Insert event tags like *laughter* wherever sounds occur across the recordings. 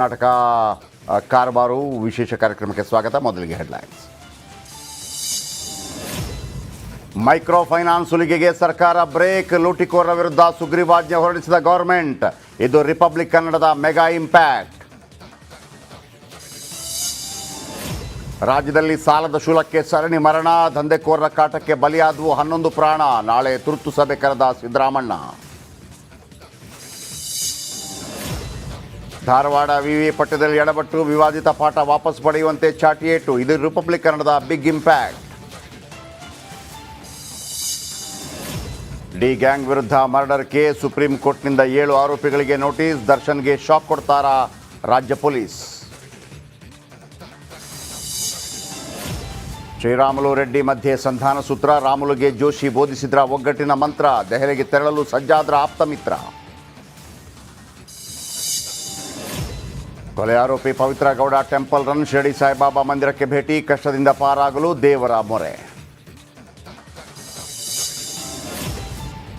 ಕರ್ನಾಟಕ ಕಾರವಾರು ವಿಶೇಷ ಕಾರ್ಯಕ್ರಮಕ್ಕೆ ಸ್ವಾಗತ. ಮೊದಲಿಗೆ ಹೆಡ್ಲೈನ್ಸ್ ಮೈಕ್ರೋ ಫೈನಾನ್ಸ್ ಸುಲಿಗೆಗೆ ಸರ್ಕಾರ ಬ್ರೇಕ್, ಲೂಟಿಕೋರರ ವಿರುದ್ಧ ಸುಗ್ರೀವಾಜ್ಞೆ ಹೊರಡಿಸಿದ ಗೌರ್ಮೆಂಟ್. ಇದು ರಿಪಬ್ಲಿಕ್ ಕನ್ನಡದ ಮೆಗಾ ಇಂಪ್ಯಾಕ್ಟ್. ರಾಜ್ಯದಲ್ಲಿ ಸಾಲದ ಶೂಲಕ್ಕೆ ಸರಣಿ ಮರಣ, ದಂಧೆಕೋರರ ಕಾಟಕ್ಕೆ ಬಲಿಯಾದವು ಹನ್ನೊಂದು ಪ್ರಾಣ. ನಾಳೆ ತುರ್ತು ಸಭೆ ಕರೆದ ಸಿದ್ದರಾಮಣ್ಣ. ಧಾರವಾಡ ವಿವಿ ಪಠ್ಯದಲ್ಲಿ ಎಡಬಟ್ಟು ವಿವಾದಿತ ಪಾಠ ವಾಪಸ್ ಪಡೆಯುವಂತೆ ಚಾಟಿಯೇಟು ಇದು ರಿಪಬ್ಲಿಕ್ ಕನ್ನಡದ ಬಿಗ್ ಇಂಪ್ಯಾಕ್ಟ್. ಡಿ ಗ್ಯಾಂಗ್ ವಿರುದ್ಧ ಮರ್ಡರ್ ಕೇಸ್. ಸುಪ್ರೀಂ ಕೋರ್ಟ್ನಿಂದ ಏಳು ಆರೋಪಿಗಳಿಗೆ ನೋಟಿಸ್. ದರ್ಶನ್ಗೆ ಶಾಕ್ ಕೊಡ್ತಾರಾ ರಾಜ್ಯ ಪೊಲೀಸ್. ಶ್ರೀರಾಮುಲು ರೆಡ್ಡಿ ಮಧ್ಯೆ ಸಂಧಾನ ಸೂತ್ರ. ರಾಮುಲುಗೆ ಜೋಶಿ ಬೋಧಿಸಿದ್ರ ಒಗ್ಗಟ್ಟಿನ ಮಂತ್ರ. ದೆಹಲಿಗೆ ತೆರಳಲು ಸಜ್ಜಾದ್ರ ಆಪ್ತ ಮಿತ್ರ. ಕೊಲೆ ಆರೋಪಿ ಪವಿತ್ರ ಗೌಡ ಟೆಂಪಲ್ ರನ್ ಶಿರಡಿ ಸಾಯಿಬಾಬಾ ಮಂದಿರಕ್ಕೆ ಭೇಟಿ, ಕಷ್ಟದಿಂದ ಪಾರಾಗಲು ದೇವರ ಮೊರೆ.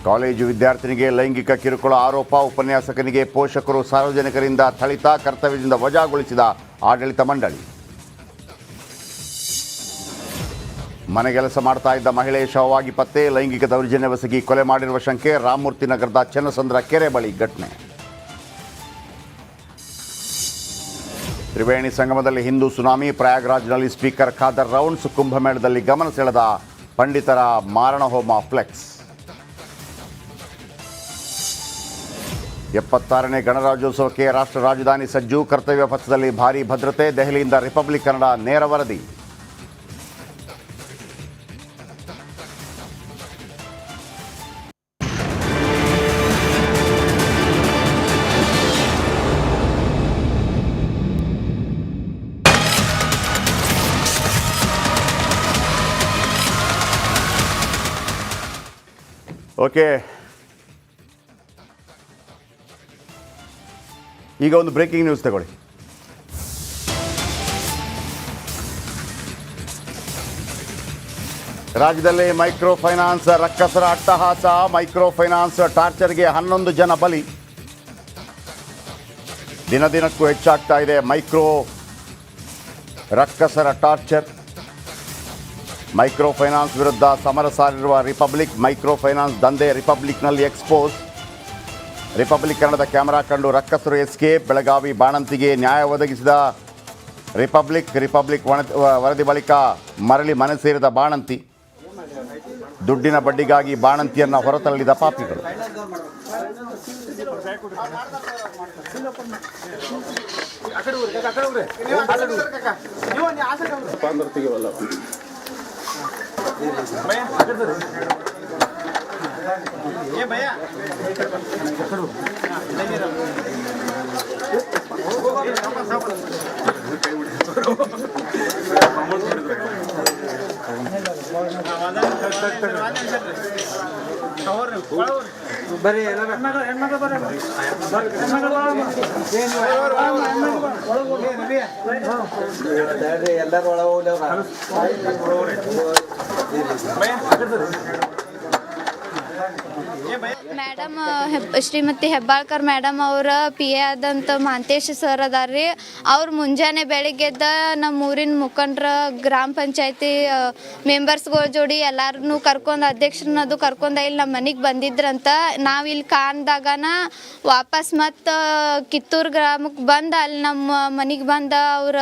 ಕಾಲೇಜು ವಿದ್ಯಾರ್ಥಿನಿಗೆ ಲೈಂಗಿಕ ಕಿರುಕುಳ ಆರೋಪ, ಉಪನ್ಯಾಸಕನಿಗೆ ಪೋಷಕರು ಸಾರ್ವಜನಿಕರಿಂದ ಥಳಿತ, ಕರ್ತವ್ಯದಿಂದ ವಜಾಗೊಳಿಸಿದ ಆಡಳಿತ ಮಂಡಳಿ. ಮನೆಗೆಲಸ ಮಾಡ್ತಾ ಇದ್ದ ಮಹಿಳೆ ಶವವಾಗಿ ಪತ್ತೆ, ಲೈಂಗಿಕ ದೌರ್ಜನ್ಯವಸಗಿ ಕೊಲೆ ಮಾಡಿರುವ ಶಂಕೆ, ರಾಮಮೂರ್ತಿ ನಗರದ ಚನ್ನಸಂದ್ರ ಕೆರೆ ಬಳಿ ಘಟನೆ. ತ್ರಿವೇಣಿ ಸಂಗಮದಲ್ಲಿ ಹಿಂದೂ ಸುನಾಮಿ ಪ್ರಯಾಗ್ರಾಜ್ನಲ್ಲಿ ಸ್ಪೀಕರ್ ಖಾದರ್ ರೌಂಡ್ಸ್ ಕುಂಭಮೇಳದಲ್ಲಿ ಗಮನ ಸೆಳೆದ ಪಂಡಿತರ ಮಾರಣಹೋಮ ಫ್ಲೆಕ್ಸ್. ಎಪ್ಪತ್ತಾರನೇ ಗಣರಾಜ್ಯೋತ್ಸವಕ್ಕೆ ರಾಷ್ಟ್ರ ರಾಜಧಾನಿ ಸಜ್ಜು ಕರ್ತವ್ಯ ಪಥದಲ್ಲಿ ಭಾರೀ ಭದ್ರತೆ ದೆಹಲಿಯಿಂದ ರಿಪಬ್ಲಿಕ್ ಕನ್ನಡ ನೇರ ವರದಿ. ಓಕೆ. ಈಗ ಒಂದು ಬ್ರೇಕಿಂಗ್ ನ್ಯೂಸ್ ತಗೊಳ್ಳಿ. ರಾಜ್ಯದಲ್ಲಿ ಮೈಕ್ರೋ ಫೈನಾನ್ಸ್ ರಕ್ಕಸರ ಅಟ್ಟಹಾಸ ಮೈಕ್ರೋ ಫೈನಾನ್ಸ್ ಟಾರ್ಚರ್ಗೆ ಹನ್ನೊಂದು ಜನ ಬಲಿ. ದಿನ ದಿನಕ್ಕೂ ಹೆಚ್ಚಾಗ್ತಾ ಇದೆ ಮೈಕ್ರೋ ರಕ್ಕಸರ ಟಾರ್ಚರ್. ಮೈಕ್ರೋ ಫೈನಾನ್ಸ್ ವಿರುದ್ಧ ಸಮರ ಸಾರಿರುವ ರಿಪಬ್ಲಿಕ್ ಮೈಕ್ರೋ ಫೈನಾನ್ಸ್ ದಂಧೆ ರಿಪಬ್ಲಿಕ್ನಲ್ಲಿ ಎಕ್ಸ್ಪೋಸ್. ರಿಪಬ್ಲಿಕ್ ಕನ್ನಡದ ಕ್ಯಾಮೆರಾ ಕಂಡು ರಕ್ಕಸರು ಎಸ್ಕೇಪ್ ಬೆಳಗಾವಿ ಬಾಣಂತಿಗೆ ನ್ಯಾಯ ಒದಗಿಸಿದ ರಿಪಬ್ಲಿಕ್ ರಿಪಬ್ಲಿಕ್ ವರದಿ ಬಳಿಕ ಮರಳಿ ಮನೆ ಸೇರಿದ ಬಾಣಂತಿ. ದುಡ್ಡಿನ ಬಡ್ಡಿಗಾಗಿ ಬಾಣಂತಿಯನ್ನು ಹೊರತಳ್ಳಿದ ಪಾಪಿಗಳು. ఏ భయ్యా? ಬರ್ರಿ ಎಲ್ಲಾರ ಬರ್ರಿ ಎಲ್ಲಾರು ಒಳಗ ಹೋಗ್ಲವ್ರ ಮೇಡಮ್ ಶ್ರೀಮತಿ ಹೆಬ್ಬಾಳ್ಕರ್ ಮೇಡಮ್ ಅವರ ಪಿ ಎ ಆದಂಥ ಮಾಂತೇಶ್ ಸರ್ ಅದಾರ್ರಿ. ಅವ್ರು ಮುಂಜಾನೆ ಬೆಳಿಗ್ಗೆದ್ದ ನಮ್ಮ ಊರಿನ ಮುಖಂಡ್ರ ಗ್ರಾಮ ಪಂಚಾಯತಿ ಮೆಂಬರ್ಸ್ಗಳ ಜೋಡಿ ಎಲ್ಲಾರನ್ನೂ ಕರ್ಕೊಂಡು ಅಧ್ಯಕ್ಷರನ್ನದು ಕರ್ಕೊಂಡ ಇಲ್ಲಿ ನಮ್ಮ ಮನೆಗೆ ಬಂದಿದ್ರಂತ. ನಾವು ಇಲ್ಲಿ ಕಾಣ್ದಾಗನ ವಾಪಸ್ ಮತ್ತು ಕಿತ್ತೂರು ಗ್ರಾಮಕ್ಕೆ ಬಂದು ಅಲ್ಲಿ ನಮ್ಮ ಮನೆಗೆ ಬಂದ ಅವ್ರ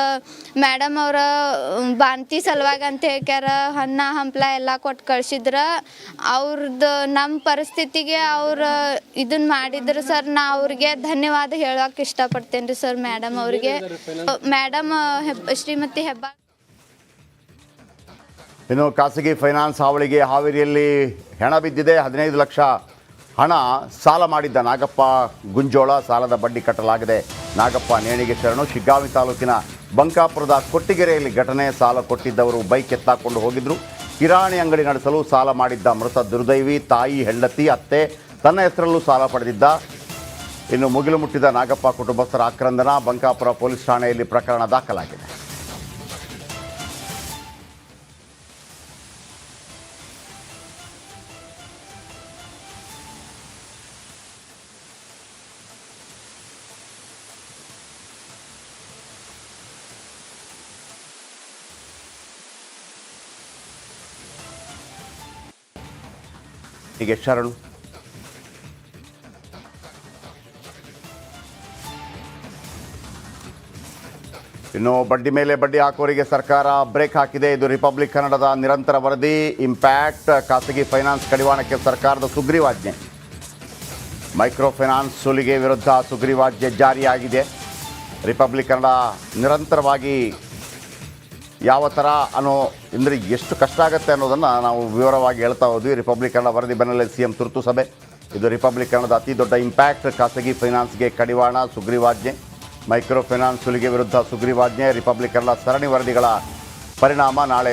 ಮೇಡಮ್ ಅವರ ಬಾಂತಿ ಸಲುವಾಗಿ ಅಂತ ಹೇಳ್ಯಾರ ಹಣ್ಣ ಹಂಪ್ಲ ಎಲ್ಲ ಕೊಟ್ಟು ಕಳ್ಸಿದ್ರ. ಅವ್ರದ್ದು ನಮ್ಮ ಪರಿಸ್ಥಿತಿಗೆ ಅವ್ರು ಇದನ್ನ ಮಾಡಿದ್ರು ಸರ್, ನಾ ಅವ್ರಿಗೆ ಧನ್ಯವಾದ ಹೇಳೋಕೆ ಇಷ್ಟಪಡ್ತೇನೆ ರೀ ಸರ್ ಮೇಡಮ್ ಅವ್ರಿಗೆ. ಮೇಡಮ್ ಶ್ರೀಮತಿ ಹೆಬ್ಬಾ ಇನ್ನು ಖಾಸಗಿ ಫೈನಾನ್ಸ್ ಹಾವಳಿಗೆ ಹಾವೇರಿಯಲ್ಲಿ ಹೆಣ ಬಿದ್ದಿದೆ, ಹದಿನೈದು ಲಕ್ಷ ಹಣ ಸಾಲ ಮಾಡಿದ್ದ ನಾಗಪ್ಪ. ಗುಂಜೋಳ ಸಾಲದ ಬಡ್ಡಿ ಕಟ್ಟಲಾಗಿದೆ. ನಾಗಪ್ಪ ನೇಣಿಗೆ ಶರಣು, ಶಿಗ್ಗಾವಿ ತಾಲೂಕಿನ ಬಂಕಾಪುರದ ಕೊಟ್ಟಿಗೆರೆಯಲ್ಲಿ ಘಟನೆ, ಸಾಲ ಕೊಟ್ಟಿದ್ದವರು ಬೈಕ್ ಎತ್ತಾಕೊಂಡು ಹೋಗಿದ್ರು. ಕಿರಾಣಿ ಅಂಗಡಿ ನಡೆಸಲು ಸಾಲ ಮಾಡಿದ್ದ ಮೃತ ದುರ್ದೈವಿ, ತಾಯಿ, ಹೆಂಡತಿ, ಅತ್ತೆ, ತನ್ನ ಹೆಸರಲ್ಲೂ ಸಾಲ ಪಡೆದಿದ್ದ. ಇನ್ನು ಮುಗಿಲು ಮುಟ್ಟಿದ ನಾಗಪ್ಪ ಕುಟುಂಬಸ್ಥರ ಆಕ್ರಂದನ ಬಂಕಾಪುರ ಪೊಲೀಸ್ ಠಾಣೆಯಲ್ಲಿ ಪ್ರಕರಣ ದಾಖಲಾಗಿದೆ. ಹೀಗೆ ಶರಣು. ಇನ್ನು ಬಡ್ಡಿ ಮೇಲೆ ಬಡ್ಡಿ ಹಾಕೋರಿಗೆ ಸರ್ಕಾರ ಬ್ರೇಕ್ ಹಾಕಿದೆ. ಇದು ರಿಪಬ್ಲಿಕ್ ಕನ್ನಡದ ನಿರಂತರ ವರದಿ. ಇಂಪ್ಯಾಕ್ಟ್ ಖಾಸಗಿ ಫೈನಾನ್ಸ್ ಕಡಿವಾಣಕ್ಕೆ ಸರ್ಕಾರದ ಸುಗ್ರೀವಾಜ್ಞೆ. ಮೈಕ್ರೋ ಫೈನಾನ್ಸ್ ಸುಲಿಗೆ ವಿರುದ್ಧ ಸುಗ್ರೀವಾಜ್ಞೆ ಜಾರಿಯಾಗಿದೆ. ರಿಪಬ್ಲಿಕ್ ಕನ್ನಡ ನಿರಂತರವಾಗಿ ಯಾವ ಥರ ಅನ್ನೋ, ಅಂದರೆ ಎಷ್ಟು ಕಷ್ಟ ಆಗುತ್ತೆ ಅನ್ನೋದನ್ನು ನಾವು ವಿವರವಾಗಿ ಹೇಳ್ತಾ ಹೋದ್ವಿ. ರಿಪಬ್ಲಿಕ್ ಕನ್ನಡ ವರದಿ ಬೆನ್ನಲ್ಲೇ ಸಿ ಎಂ ತುರ್ತು ಸಭೆ. ಇದು ರಿಪಬ್ಲಿಕ್ ಕನ್ನಡದ ಅತಿ ದೊಡ್ಡ ಇಂಪ್ಯಾಕ್ಟ್ ಖಾಸಗಿ ಫೈನಾನ್ಸ್ಗೆ ಕಡಿವಾಣ, ಸುಗ್ರೀವಾಜ್ಞೆ. ಮೈಕ್ರೋ ಫೈನಾನ್ಸ್ ಸುಲಿಗೆ ವಿರುದ್ಧ ಸುಗ್ರೀವಾಜ್ಞೆ. ರಿಪಬ್ಲಿಕ್ ಕನ್ನಡ ಸರಣಿ ವರದಿಗಳ ಪರಿಣಾಮ ನಾಳೆ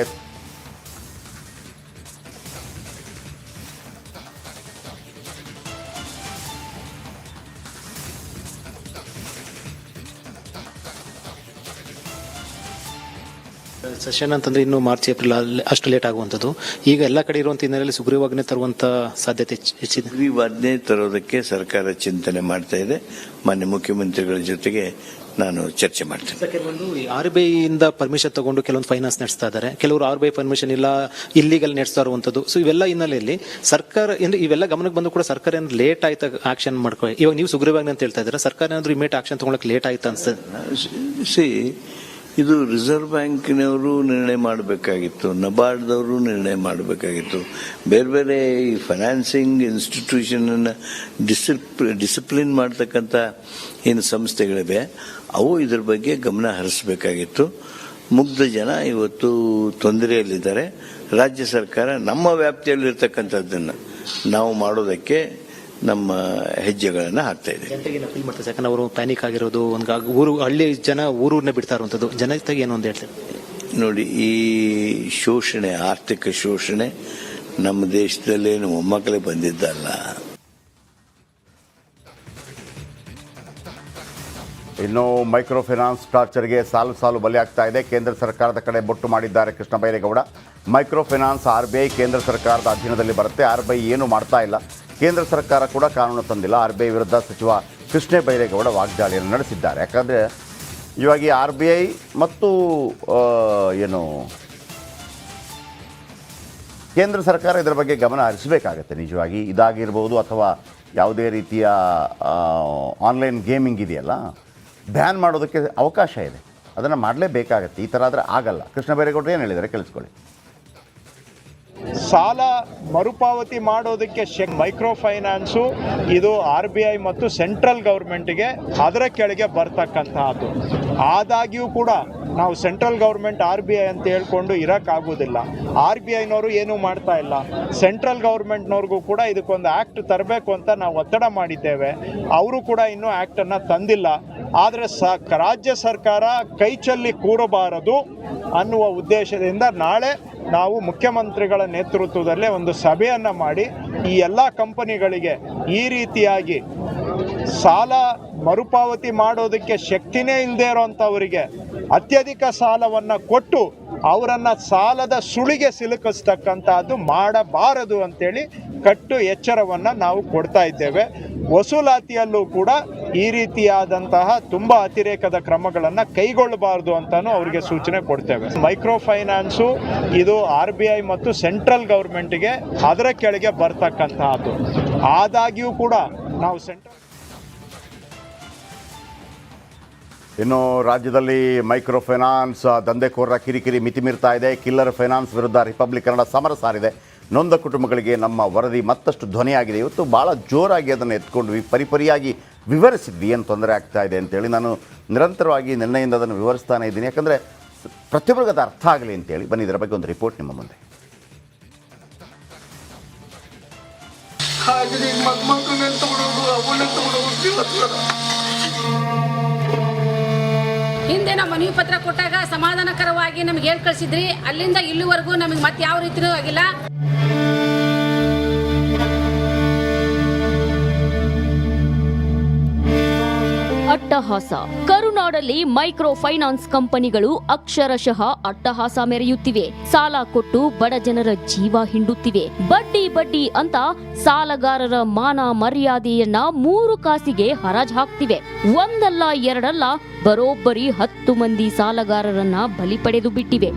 ಸೆಷನ್ ಅಂತಂದ್ರೆ ಇನ್ನು ಮಾರ್ಚ್ ಏಪ್ರಿಲ್ ಅಲ್ಲಿ ಅಷ್ಟು ಲೇಟ್ ಆಗುವಂಥದ್ದು. ಈಗ ಎಲ್ಲ ಕಡೆ ಇರುವಂತ ಹಿನ್ನೆಲೆಯಲ್ಲಿ ಸುಗ್ರೀವಾಜ್ಞೆ ತರುವಂತ ಸಾಧ್ಯತೆ ಹೆಚ್ಚ್- ಹೆಚ್ಚಿದೆ. ಸುಗ್ರೀವಾಜ್ಞೆ ತರೋದಕ್ಕೆ ಸರ್ಕಾರ ಚಿಂತನೆ ಮಾಡ್ತಾ ಇದೆ. ಮಾನ್ಯ ಮುಖ್ಯಮಂತ್ರಿಗಳ ಜೊತೆಗೆ ನಾನು ಚರ್ಚೆ ಮಾಡ್ತೇನೆ. ಕೆಲವೊಂದು ಆರ್ ಬಿ ಇಂದ ಪರ್ಮಿಷನ್ ತಗೊಂಡು ಕೆಲವೊಂದು ಫೈನಾನ್ಸ್ ನಡೆಸ್ತಾ ಇದ್ದಾರೆ. ಕೆಲವರು ಆರ್ ಬಿ ಐ ಪರ್ಮಿಷನ್ ಇಲ್ಲ ಇಲ್ಲಿಗಲ್ ನಡೆಸ್ತಾ ಇರುವಂತದ್ದು ಸೊ ಇವೆಲ್ಲ ಹಿನ್ನೆಲೆಯಲ್ಲಿ ಸರ್ಕಾರ ಏನು ಇವೆಲ್ಲ ಗಮನಕ್ಕೆ ಬಂದು ಕೂಡ ಸರ್ಕಾರ ಏನಾದ್ರು ಲೇಟ್ ಆಯ್ತಾ ಆಕ್ಷನ್ ಮಾಡ್ಕೊ ಇವಾಗ ನೀವು ಸುಗ್ರೀವಾಜ್ಞೆ ಅಂತ ಹೇಳ್ತಾ ಇದ್ದೀರಾ ಸರ್ಕಾರ ಏನಾದ್ರೂ ಇಮೇಟ್ ಆಕ್ಷನ್ ತಗೊಳಕ್ ಲೇಟ್ ಆಯ್ತಾ ಅನ್ಸುತ್ತೆ? ಸಿ ಇದು ರಿಸರ್ವ್ ಬ್ಯಾಂಕಿನವರು ನಿರ್ಣಯ ಮಾಡಬೇಕಾಗಿತ್ತು, ನಬಾರ್ಡ್ದವರು ನಿರ್ಣಯ ಮಾಡಬೇಕಾಗಿತ್ತು. ಬೇರೆ ಬೇರೆ ಈ ಫೈನಾನ್ಸಿಂಗ್ ಇನ್ಸ್ಟಿಟ್ಯೂಷನ್ ಡಿಸಿಪ್ಲಿನ್ ಮಾಡ್ತಕ್ಕಂಥ ಏನು ಸಂಸ್ಥೆಗಳಿವೆ, ಅವು ಇದ್ರ ಬಗ್ಗೆ ಗಮನ ಹರಿಸಬೇಕಾಗಿತ್ತು. ಮುಗ್ಧ ಜನ ಇವತ್ತು ತೊಂದರೆಯಲ್ಲಿದ್ದಾರೆ. ರಾಜ್ಯ ಸರ್ಕಾರ ನಮ್ಮ ವ್ಯಾಪ್ತಿಯಲ್ಲಿರ್ತಕ್ಕಂಥದ್ದನ್ನು ನಾವು ಮಾಡೋದಕ್ಕೆ ನಮ್ಮ ಹೆಜ್ಜೆಗಳನ್ನು ಹಾಕ್ತಾ ಇದೆ ಜನತೆಗೆ ಅಪೀಲ್ ಮಾಡ್ತಾರೆ ಯಾಕಂದ್ರೆ ಅವರು ಪ್ಯಾನಿಕ್ ಆಗಿರೋದು ಒಂದು ಊರು ಹಳ್ಳಿ ಜನ ಊರನ್ನ ಬಿಡ್ತಾ ಇರುವಂತದ್ದು ಜನತೆಗೆ ಏನು ಅಂತ ಹೇಳ್ತಾರೆ? ನೋಡಿ ಈ ಶೋಷಣೆ ಆರ್ಥಿಕ ಶೋಷಣೆ ನಮ್ಮ ದೇಶದಲ್ಲೇನು ಮೊಮ್ಮಕ್ಕಳೇ ಬಂದಿದ್ದಲ್ಲ. ಇನ್ನು ಮೈಕ್ರೋ ಫೈನಾನ್ಸ್ ಟಾರ್ಚರ್ಗೆ ಸಾಲು ಸಾಲು ಬಲಿಯಾಗ್ತಾ ಇದೆ. ಕೇಂದ್ರ ಸರ್ಕಾರದ ಕಡೆ ಬೊಟ್ಟು ಮಾಡಿದ್ದಾರೆ Krishna Byregowda micro finance R B I ಕೇಂದ್ರ ಸರ್ಕಾರದ ಅಧೀನದಲ್ಲಿ ಬರುತ್ತೆ. ಆರ್ ಬಿ ಐ ಏನು ಮಾಡ್ತಾ ಇಲ್ಲ. ಕೇಂದ್ರ ಸರ್ಕಾರ ಕೂಡ ಕಾನೂನು ತಂದಿಲ್ಲ. ಆರ್ ಬಿ ಐ ವಿರುದ್ಧ ಸಚಿವ ಕೃಷ್ಣ ಬೈರೇಗೌಡ ವಾಗ್ದಾಳಿಯನ್ನು ನಡೆಸಿದ್ದಾರೆ. ಯಾಕಂದರೆ ಇವಾಗ ಈ ಆರ್ ಬಿ ಐ ಮತ್ತು ಏನು, ಕೇಂದ್ರ ಸರ್ಕಾರ ಇದರ ಬಗ್ಗೆ ಗಮನ ಹರಿಸಬೇಕಾಗತ್ತೆ ನಿಜವಾಗಿ. ಇದಾಗಿರ್ಬೋದು ಅಥವಾ ಯಾವುದೇ ರೀತಿಯ ಆನ್ಲೈನ್ ಗೇಮಿಂಗ್ ಇದೆಯಲ್ಲ, ಬ್ಯಾನ್ ಮಾಡೋದಕ್ಕೆ ಅವಕಾಶ ಇದೆ. ಅದನ್ನು ಮಾಡಲೇಬೇಕಾಗತ್ತೆ. ಈ ಥರ ಆದರೆ ಆಗಲ್ಲ. ಕೃಷ್ಣ ಬೈರೇಗೌಡರು ಏನು ಹೇಳಿದರೆ ಕೇಳಿಸ್ಕೊಳ್ಳಿ. ಸಾಲ ಮರುಪಾವತಿ ಮಾಡೋದಕ್ಕೆ ಮೈಕ್ರೋ ಫೈನಾನ್ಸು ಇದು ಆರ್ ಬಿ ಐ ಮತ್ತು ಸೆಂಟ್ರಲ್ ಗೌರ್ಮೆಂಟ್ಗೆ ಅದರ ಕೆಳಗೆ ಬರ್ತಕ್ಕಂತಹದ್ದು. ಆದಾಗ್ಯೂ ಕೂಡ ನಾವು central government R B I ಅಂತ ಹೇಳ್ಕೊಂಡು ಇರೋಕ್ಕಾಗೋದಿಲ್ಲ ಆರ್ ಬಿ ಐನವರು ಏನೂ ಮಾಡ್ತಾ ಇಲ್ಲ. ಸೆಂಟ್ರಲ್ ಗೌರ್ಮೆಂಟ್ನವ್ರಿಗೂ ಕೂಡ ಇದಕ್ಕೊಂದು ಆ್ಯಕ್ಟ್ ತರಬೇಕು ಅಂತ ನಾವು ಒತ್ತಡ ಮಾಡಿದ್ದೇವೆ. ಅವರು ಕೂಡ ಇನ್ನೂ ಆ್ಯಕ್ಟನ್ನು ತಂದಿಲ್ಲ. ಆದರೆ ಸ ರಾಜ್ಯ ಸರ್ಕಾರ ಕೈಚಲ್ಲಿ ಕೂರಬಾರದು ಅನ್ನುವ ಉದ್ದೇಶದಿಂದ ನಾಳೆ ನಾವು ಮುಖ್ಯಮಂತ್ರಿಗಳ ನೇತೃತ್ವದಲ್ಲೇ ಒಂದು ಸಭೆಯನ್ನು ಮಾಡಿ ಈ ಎಲ್ಲ ಕಂಪನಿಗಳಿಗೆ ಈ ರೀತಿಯಾಗಿ ಸಾಲ ಮರುಪಾವತಿ ಮಾಡೋದಕ್ಕೆ ಶಕ್ತಿನೇ ಇಲ್ಲದೆ ಇರೋವಂಥವರಿಗೆ ಅತ್ಯಧಿಕ ಸಾಲವನ್ನು ಕೊಟ್ಟು ಅವರನ್ನು ಸಾಲದ ಸುಳಿಗೆ ಸಿಲುಕಿಸ್ತಕ್ಕಂಥದ್ದು ಮಾಡಬಾರದು ಅಂತೇಳಿ ಕಟ್ಟು ಎಚ್ಚರವನ್ನು ನಾವು ಕೊಡ್ತಾ ಇದ್ದೇವೆ. ವಸೂಲಾತಿಯಲ್ಲೂ ಕೂಡ ಈ ರೀತಿಯಾದಂತಹ ತುಂಬ ಅತಿರೇಕದ ಕ್ರಮಗಳನ್ನು ಕೈಗೊಳ್ಳಬಾರದು ಅಂತಾನು ಅವರಿಗೆ ಸೂಚನೆ ಕೊಡ್ತೇವೆ. ಮೈಕ್ರೋ ಫೈನಾನ್ಸು ಇದು ಆರ್ ಬಿ ಐ ಮತ್ತು ಸೆಂಟ್ರಲ್ ಗೌರ್ಮೆಂಟ್ಗೆ ಅದರ ಕೆಳಗೆ ಬರ್ತಕ್ಕಂತಹದ್ದು. ಆದಾಗ್ಯೂ ಕೂಡ ನಾವು ಸೆಂಟ್ರಲ್ ಇನ್ನು ರಾಜ್ಯದಲ್ಲಿ ಮೈಕ್ರೋ ಫೈನಾನ್ಸ್ ದಂಧೆಕೋರರ ಕಿರಿಕಿರಿ ಮಿತಿಮೀರ್ತಾ ಇದೆ. ಕಿಲ್ಲರ್ ಫೈನಾನ್ಸ್ ವಿರುದ್ಧ ರಿಪಬ್ಲಿಕ್ ಕನ್ನಡ ಸಮರ ಸಾರಿದೆ. ನೊಂದ ಕುಟುಂಬಗಳಿಗೆ ನಮ್ಮ ವರದಿ ಮತ್ತಷ್ಟು ಧ್ವನಿಯಾಗಿದೆ. ಇವತ್ತು ಭಾಳ ಜೋರಾಗಿ ಅದನ್ನು ಎತ್ಕೊಂಡು ಪರಿಪರಿಯಾಗಿ ವಿವರಿಸಿದ್ವಿ. ಏನು ತೊಂದರೆ ಆಗ್ತಾ ಇದೆ ಅಂತೇಳಿ ನಾನು ನಿರಂತರವಾಗಿ ನಿನ್ನೆಯಿಂದ ಅದನ್ನು ವಿವರಿಸ್ತಾನೆ ಇದ್ದೀನಿ. ಯಾಕಂದರೆ ಪ್ರತಿಯೊಬ್ಬರಿಗೂ ಅರ್ಥ ಆಗಲಿ ಅಂತೇಳಿ ಬನ್ನಿ, ಇದರ ಬಗ್ಗೆ ಒಂದು ರಿಪೋರ್ಟ್ ನಿಮ್ಮ ಮುಂದೆ. ಹಿಂದೆ ನಾವು ಮನವಿ ಪತ್ರ ಕೊಟ್ಟಾಗ ಸಮಾಧಾನಕರವಾಗಿ ನಮ್ಗೆ ಹೇಳಿ ಕಳಿಸಿದ್ರಿ. ಅಲ್ಲಿಂದ ಇಲ್ಲಿವರೆಗೂ ನಮಗೆ ಮತ್ತೆ ಯಾವ ರೀತಿನೂ ಆಗಿಲ್ಲ. ಅಟ್ಟಹಾಸ. ಕರುನಾಡಲ್ಲಿ ಮೈಕ್ರೋ ಫೈನಾನ್ಸ್ ಕಂಪನಿಗಳು ಅಕ್ಷರಶಃ ಅಟ್ಟಹಾಸ ಮೆರೆಯುತ್ತಿವೆ. ಸಾಲ ಕೊಟ್ಟು ಬಡ ಜನರ ಜೀವ ಹಿಂಡುತ್ತಿವೆ. ಬಡ್ಡಿ ಬಡ್ಡಿ ಅಂತ ಸಾಲಗಾರರ ಮಾನ ಮರ್ಯಾದೆಯನ್ನ ಮೂರು ಕಾಸಿಗೆ ಹರಾಜ್ ಹಾಕ್ತಿವೆ. ಒಂದಲ್ಲ ಎರಡಲ್ಲ ಬರೋಬ್ಬರಿ ಹತ್ತು ಮಂದಿ ಸಾಲಗಾರರನ್ನ ಬಲಿ ಪಡೆದು ಬಿಟ್ಟಿವೆ.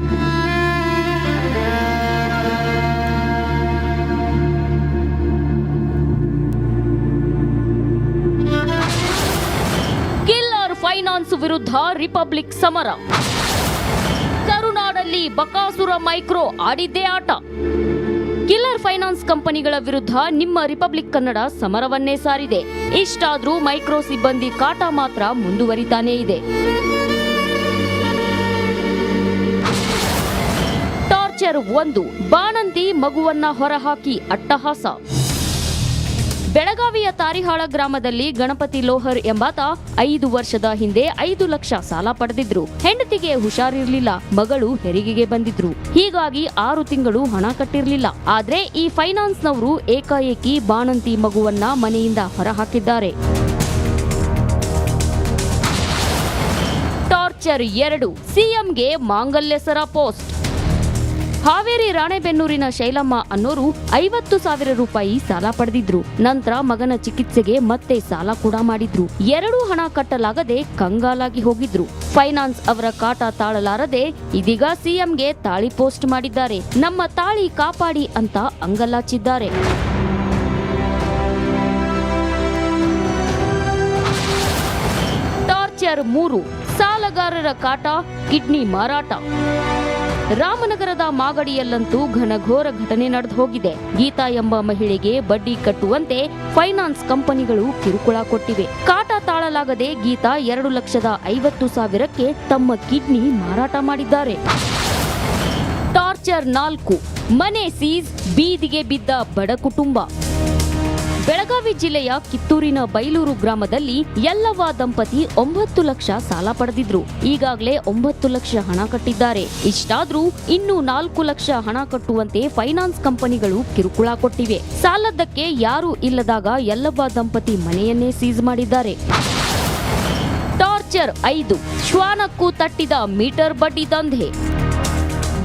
ವಿರುದ್ಧ ರಿಪಬ್ಲಿಕ್ ಸಮರ. ಕರುನಾಡಲ್ಲಿ ಬಕಾಸುರ ಮೈಕ್ರೋ ಆಡಿದ್ದೇ ಆಟ. ಕಿಲ್ಲರ್ ಫೈನಾನ್ಸ್ ಕಂಪನಿಗಳ ವಿರುದ್ಧ ನಿಮ್ಮ ರಿಪಬ್ಲಿಕ್ ಕನ್ನಡ ಸಮರವನ್ನೇ ಸಾರಿದೆ. ಇಷ್ಟಾದ್ರೂ ಮೈಕ್ರೋ ಸಿಬ್ಬಂದಿ ಕಾಟ ಮಾತ್ರ ಮುಂದುವರಿತಾನೇ ಇದೆ. ಟಾರ್ಚರ್ ಒಂದು, ಬಾಣಂತಿ ಮಗುವನ್ನ ಹೊರಹಾಕಿ ಅಟ್ಟಹಾಸ. ಬೆಳಗಾವಿಯ ತಾರಿಹಾಳ ಗ್ರಾಮದಲ್ಲಿ ಗಣಪತಿ ಲೋಹರ್ ಎಂಬಾತ ಐದು ವರ್ಷದ ಹಿಂದೆ ಐದು ಲಕ್ಷ ಸಾಲ ಪಡೆದಿದ್ರು. ಹೆಂಡತಿಗೆ ಹುಷಾರಿರ್ಲಿಲ್ಲ. ಮಗಳು ಹೆರಿಗೆಗೆ ಬಂದಿದ್ರು. ಹೀಗಾಗಿ ಆರು ತಿಂಗಳು ಹಣ ಕಟ್ಟಿರ್ಲಿಲ್ಲ. ಆದ್ರೆ ಈ ಫೈನಾನ್ಸ್ನವರು ಏಕಾಏಕಿ ಬಾಣಂತಿ ಮಗುವನ್ನ ಮನೆಯಿಂದ ಹೊರಹಾಕಿದ್ದಾರೆ. ಟಾರ್ಚರ್ ಎರಡು. ಸಿಎಂಗೆ ಮಾಂಗಲ್ಯ ಸರ ಪೋಸ್ಟ್. ಹಾವೇರಿ ರಾಣೆಬೆನ್ನೂರಿನ ಶೈಲಮ್ಮ ಅನ್ನೋರು ಐವತ್ತು ಸಾವಿರ ರೂಪಾಯಿ ಸಾಲ ಪಡೆದಿದ್ರು. ನಂತರ ಮಗನ ಚಿಕಿತ್ಸೆಗೆ ಮತ್ತೆ ಸಾಲ ಕೂಡ ಮಾಡಿದ್ರು. ಎರಡೂ ಹಣ ಕಟ್ಟಲಾಗದೆ ಕಂಗಾಲಾಗಿ ಹೋಗಿದ್ರು. ಫೈನಾನ್ಸ್ ಅವರ ಕಾಟ ತಾಳಲಾರದೆ ಇದೀಗ ಸಿಎಂಗೆ ತಾಳಿ ಪೋಸ್ಟ್ ಮಾಡಿದ್ದಾರೆ. ನಮ್ಮ ತಾಳಿ ಕಾಪಾಡಿ ಅಂತ ಅಂಗಲಾಚಿದ್ದಾರೆ. ಟಾರ್ಚರ್ ಮೂರು, ಸಾಲಗಾರರ ಕಾಟ, ಕಿಡ್ನಿ ಮಾರಾಟ. ರಾಮನಗರದ ಮಾಗಡಿಯಲ್ಲಂತೂ ಘನಘೋರ ಘಟನೆ ನಡೆದು ಹೋಗಿದೆ. ಗೀತಾ ಎಂಬ ಮಹಿಳೆಗೆ ಬಡ್ಡಿ ಕಟ್ಟುವಂತೆ ಫೈನಾನ್ಸ್ ಕಂಪನಿಗಳು ಕಿರುಕುಳ ಕೊಟ್ಟಿವೆ. ಕಾಟ ತಾಳಲಾಗದೆ ಗೀತಾ ಎರಡು ಲಕ್ಷದ ಐವತ್ತು ಸಾವಿರಕ್ಕೆ ತಮ್ಮ ಕಿಡ್ನಿ ಮಾರಾಟ ಮಾಡಿದ್ದಾರೆ. ಟಾರ್ಚರ್ ನಾಲ್ಕು, ಮನೆ ಸೀಸ್, ಬೀದಿಗೆ ಬಿದ್ದ ಬಡ ಕುಟುಂಬ. ಬೆಳಗಾವಿ ಜಿಲ್ಲೆಯ ಕಿತ್ತೂರಿನ ಬೈಲೂರು ಗ್ರಾಮದಲ್ಲಿ ಯಲ್ಲವ್ವ ದಂಪತಿ ಒಂಬತ್ತು ಲಕ್ಷ ಸಾಲ ಪಡೆದಿದ್ರು. ಈಗಾಗಲೇ ಒಂಬತ್ತು ಲಕ್ಷ ಹಣ ಕಟ್ಟಿದ್ದಾರೆ. ಇಷ್ಟಾದ್ರೂ ಇನ್ನೂ ನಾಲ್ಕು ಲಕ್ಷ ಹಣ ಕಟ್ಟುವಂತೆ ಫೈನಾನ್ಸ್ ಕಂಪನಿಗಳು ಕಿರುಕುಳ ಕೊಟ್ಟಿವೆ. ಸಾಲದ್ದಕ್ಕೆ ಯಾರೂ ಇಲ್ಲದಾಗ ಯಲ್ಲವ್ವ ದಂಪತಿ ಮನೆಯನ್ನೇ ಸೀಸ್ ಮಾಡಿದ್ದಾರೆ. ಟಾರ್ಚರ್ ಐದು. ಶ್ವಾನಕ್ಕೂ ತಟ್ಟಿದ ಮೀಟರ್ ಬಡ್ಡಿ ದಂಧೆ.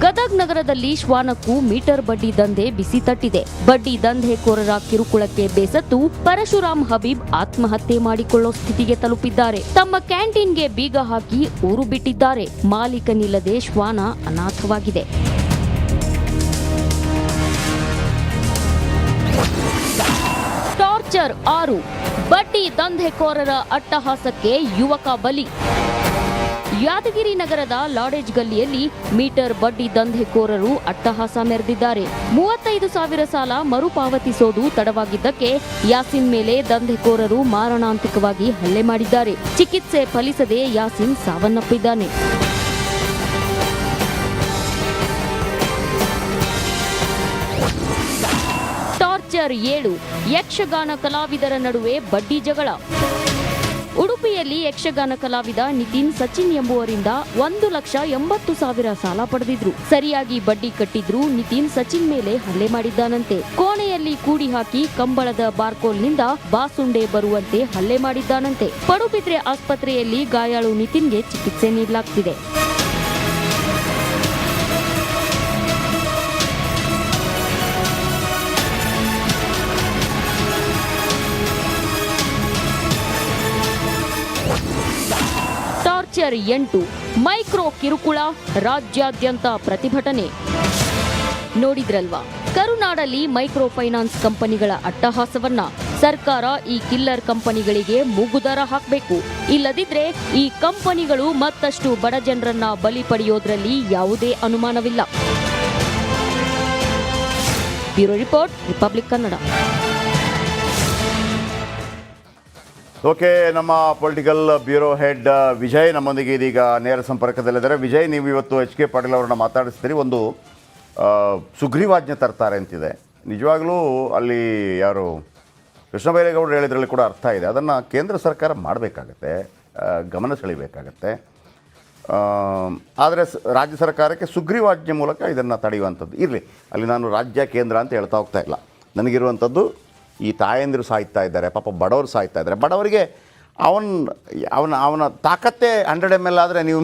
ಗದಗ್ ನಗರದಲ್ಲಿ ಶ್ವಾನಕ್ಕೂ ಮೀಟರ್ ಬಡ್ಡಿ ದಂಧೆ ಬಿಸಿ ತಟ್ಟಿದೆ. ಬಡ್ಡಿ ದಂಧೆಕೋರರ ಕಿರುಕುಳಕ್ಕೆ ಬೇಸತ್ತು ಪರಶುರಾಮ್ ಹಬೀಬ್ ಆತ್ಮಹತ್ಯೆ ಮಾಡಿಕೊಳ್ಳೋ ಸ್ಥಿತಿಗೆ ತಲುಪಿದ್ದಾರೆ. ತಮ್ಮ ಕ್ಯಾಂಟೀನ್ಗೆ ಬೀಗ ಹಾಕಿ ಊರು ಬಿಟ್ಟಿದ್ದಾರೆ. ಮಾಲೀಕನಿಲ್ಲದೆ ಶ್ವಾನ ಅನಾಥವಾಗಿದೆ. ಟಾರ್ಚರ್ ಆರು. ಬಡ್ಡಿ ದಂಧೆಕೋರರ ಅಟ್ಟಹಾಸಕ್ಕೆ ಯುವಕ ಬಲಿ. ಯಾದಗಿರಿ ನಗರದ ಲಾಡೇಜ್ ಗಲ್ಲಿಯಲ್ಲಿ ಮೀಟರ್ ಬಡ್ಡಿ ದಂಧೆಕೋರರು ಅಟ್ಟಹಾಸ ಮೆರೆದಿದ್ದಾರೆ. ಮೂವತ್ತೈದು ಸಾವಿರ ಸಾಲ ಮರುಪಾವತಿಸೋದು ತಡವಾಗಿದ್ದಕ್ಕೆ ಯಾಸಿನ್ ಮೇಲೆ ದಂಧೆಕೋರರು ಮಾರಣಾಂತಿಕವಾಗಿ ಹಲ್ಲೆ ಮಾಡಿದ್ದಾರೆ. ಚಿಕಿತ್ಸೆ ಫಲಿಸದೆ ಯಾಸಿನ್ ಸಾವನ್ನಪ್ಪಿದ್ದಾನೆ. ಟಾರ್ಚರ್ ಏಳು, ಯಕ್ಷಗಾನ ಕಲಾವಿದರ ನಡುವೆ ಬಡ್ಡಿ ಜಗಳ. ಉಡುಪಿಯಲ್ಲಿ ಯಕ್ಷಗಾನ ಕಲಾವಿದ ನಿತಿನ್ ಸಚಿನ್ ಎಂಬುವರಿಂದ ಒಂದು ಲಕ್ಷ ಎಂಬತ್ತು ಸಾವಿರ ಸಾಲ ಪಡೆದಿದ್ರು. ಸರಿಯಾಗಿ ಬಡ್ಡಿ ಕಟ್ಟಿದ್ರು ನಿತಿನ್ ಸಚಿನ್ ಮೇಲೆ ಹಲ್ಲೆ ಮಾಡಿದ್ದಾನಂತೆ. ಕೋಣೆಯಲ್ಲಿ ಕೂಡಿ ಹಾಕಿ ಕಂಬಳದ ಬಾರ್ಕೋಲ್ನಿಂದ ಬಾಸುಂಡೆ ಬರುವಂತೆ ಹಲ್ಲೆ ಮಾಡಿದ್ದಾನಂತೆ. ಪಡುಬಿದ್ರೆ ಆಸ್ಪತ್ರೆಯಲ್ಲಿ ಗಾಯಾಳು ನಿತಿನ್ಗೆ ಚಿಕಿತ್ಸೆ ನೀಡಲಾಗ್ತಿದೆ. ಟಾರ್ಚರ್ ಎಂಟು, ಮೈಕ್ರೋ ಕಿರುಕುಳ, ರಾಜ್ಯಾದ್ಯಂತ ಪ್ರತಿಭಟನೆ. ನೋಡಿದ್ರಲ್ವಾ? ಕರುನಾಡಲ್ಲಿ ಮೈಕ್ರೋ ಫೈನಾನ್ಸ್ ಕಂಪನಿಗಳ ಅಟ್ಟಹಾಸವನ್ನ. ಸರ್ಕಾರ ಈ ಕಿಲ್ಲರ್ ಕಂಪನಿಗಳಿಗೆ ಮೂಗುದಾರ ಹಾಕಬೇಕು. ಇಲ್ಲದಿದ್ರೆ ಈ ಕಂಪನಿಗಳು ಮತ್ತಷ್ಟು ಬಡ ಜನರನ್ನ ಬಲಿ ಪಡೆಯೋದ್ರಲ್ಲಿ ಯಾವುದೇ ಅನುಮಾನವಿಲ್ಲ. Bureau report, Republic Kannada. Okay, ನಮ್ಮ ಪೊಲಿಟಿಕಲ್ ಬ್ಯೂರೋ ಹೆಡ್ ವಿಜಯ್ ನಮ್ಮೊಂದಿಗೆ ಇದೀಗ ನೇರ ಸಂಪರ್ಕದಲ್ಲಿದ್ದಾರೆ. ವಿಜಯ್, ನೀವು ಇವತ್ತು ಎಚ್ ಕೆ ಪಾಟೀಲ್ ಅವರನ್ನ ಮಾತಾಡಿಸ್ತೀರಿ. ಒಂದು ಸುಗ್ರೀವಾಜ್ಞೆ ತರ್ತಾರೆ ಅಂತಿದೆ. ನಿಜವಾಗ್ಲೂ ಅಲ್ಲಿ ಯಾರು ಕೃಷ್ಣ ಬೈರೇಗೌಡರು ಹೇಳಿದ್ರಲ್ಲಿ ಕೂಡ ಅರ್ಥ ಇದೆ. ಅದನ್ನು ಕೇಂದ್ರ ಸರ್ಕಾರ ಮಾಡಬೇಕಾಗತ್ತೆ ಗಮನ ಸೆಳಿಬೇಕಾಗತ್ತೆ. ಆದರೆ ರಾಜ್ಯ ಸರ್ಕಾರಕ್ಕೆ ಸುಗ್ರೀವಾಜ್ಞೆ ಮೂಲಕ ಇದನ್ನು ತಡೆಯುವಂಥದ್ದು ಇರಲಿ. ಅಲ್ಲಿ ನಾನು ರಾಜ್ಯ ಕೇಂದ್ರ ಅಂತ ಹೇಳ್ತಾ ಹೋಗ್ತಾ ಇಲ್ಲ. ನನಗಿರುವಂಥದ್ದು ಈ ತಾಯಂದಿರು ಸಾಯ್ತಾ ಇದ್ದಾರೆ, ಪಾಪ ಬಡವರು ಸಾಯ್ತಾ ಇದ್ದಾರೆ. ಬಡವರಿಗೆ ಅವನ ಅವನ ಅವನ ತಾಕತ್ತೇ ಹಂಡ್ರೆಡ್ ಎಂ ಎಲ್ ಆದರೆ ನೀವು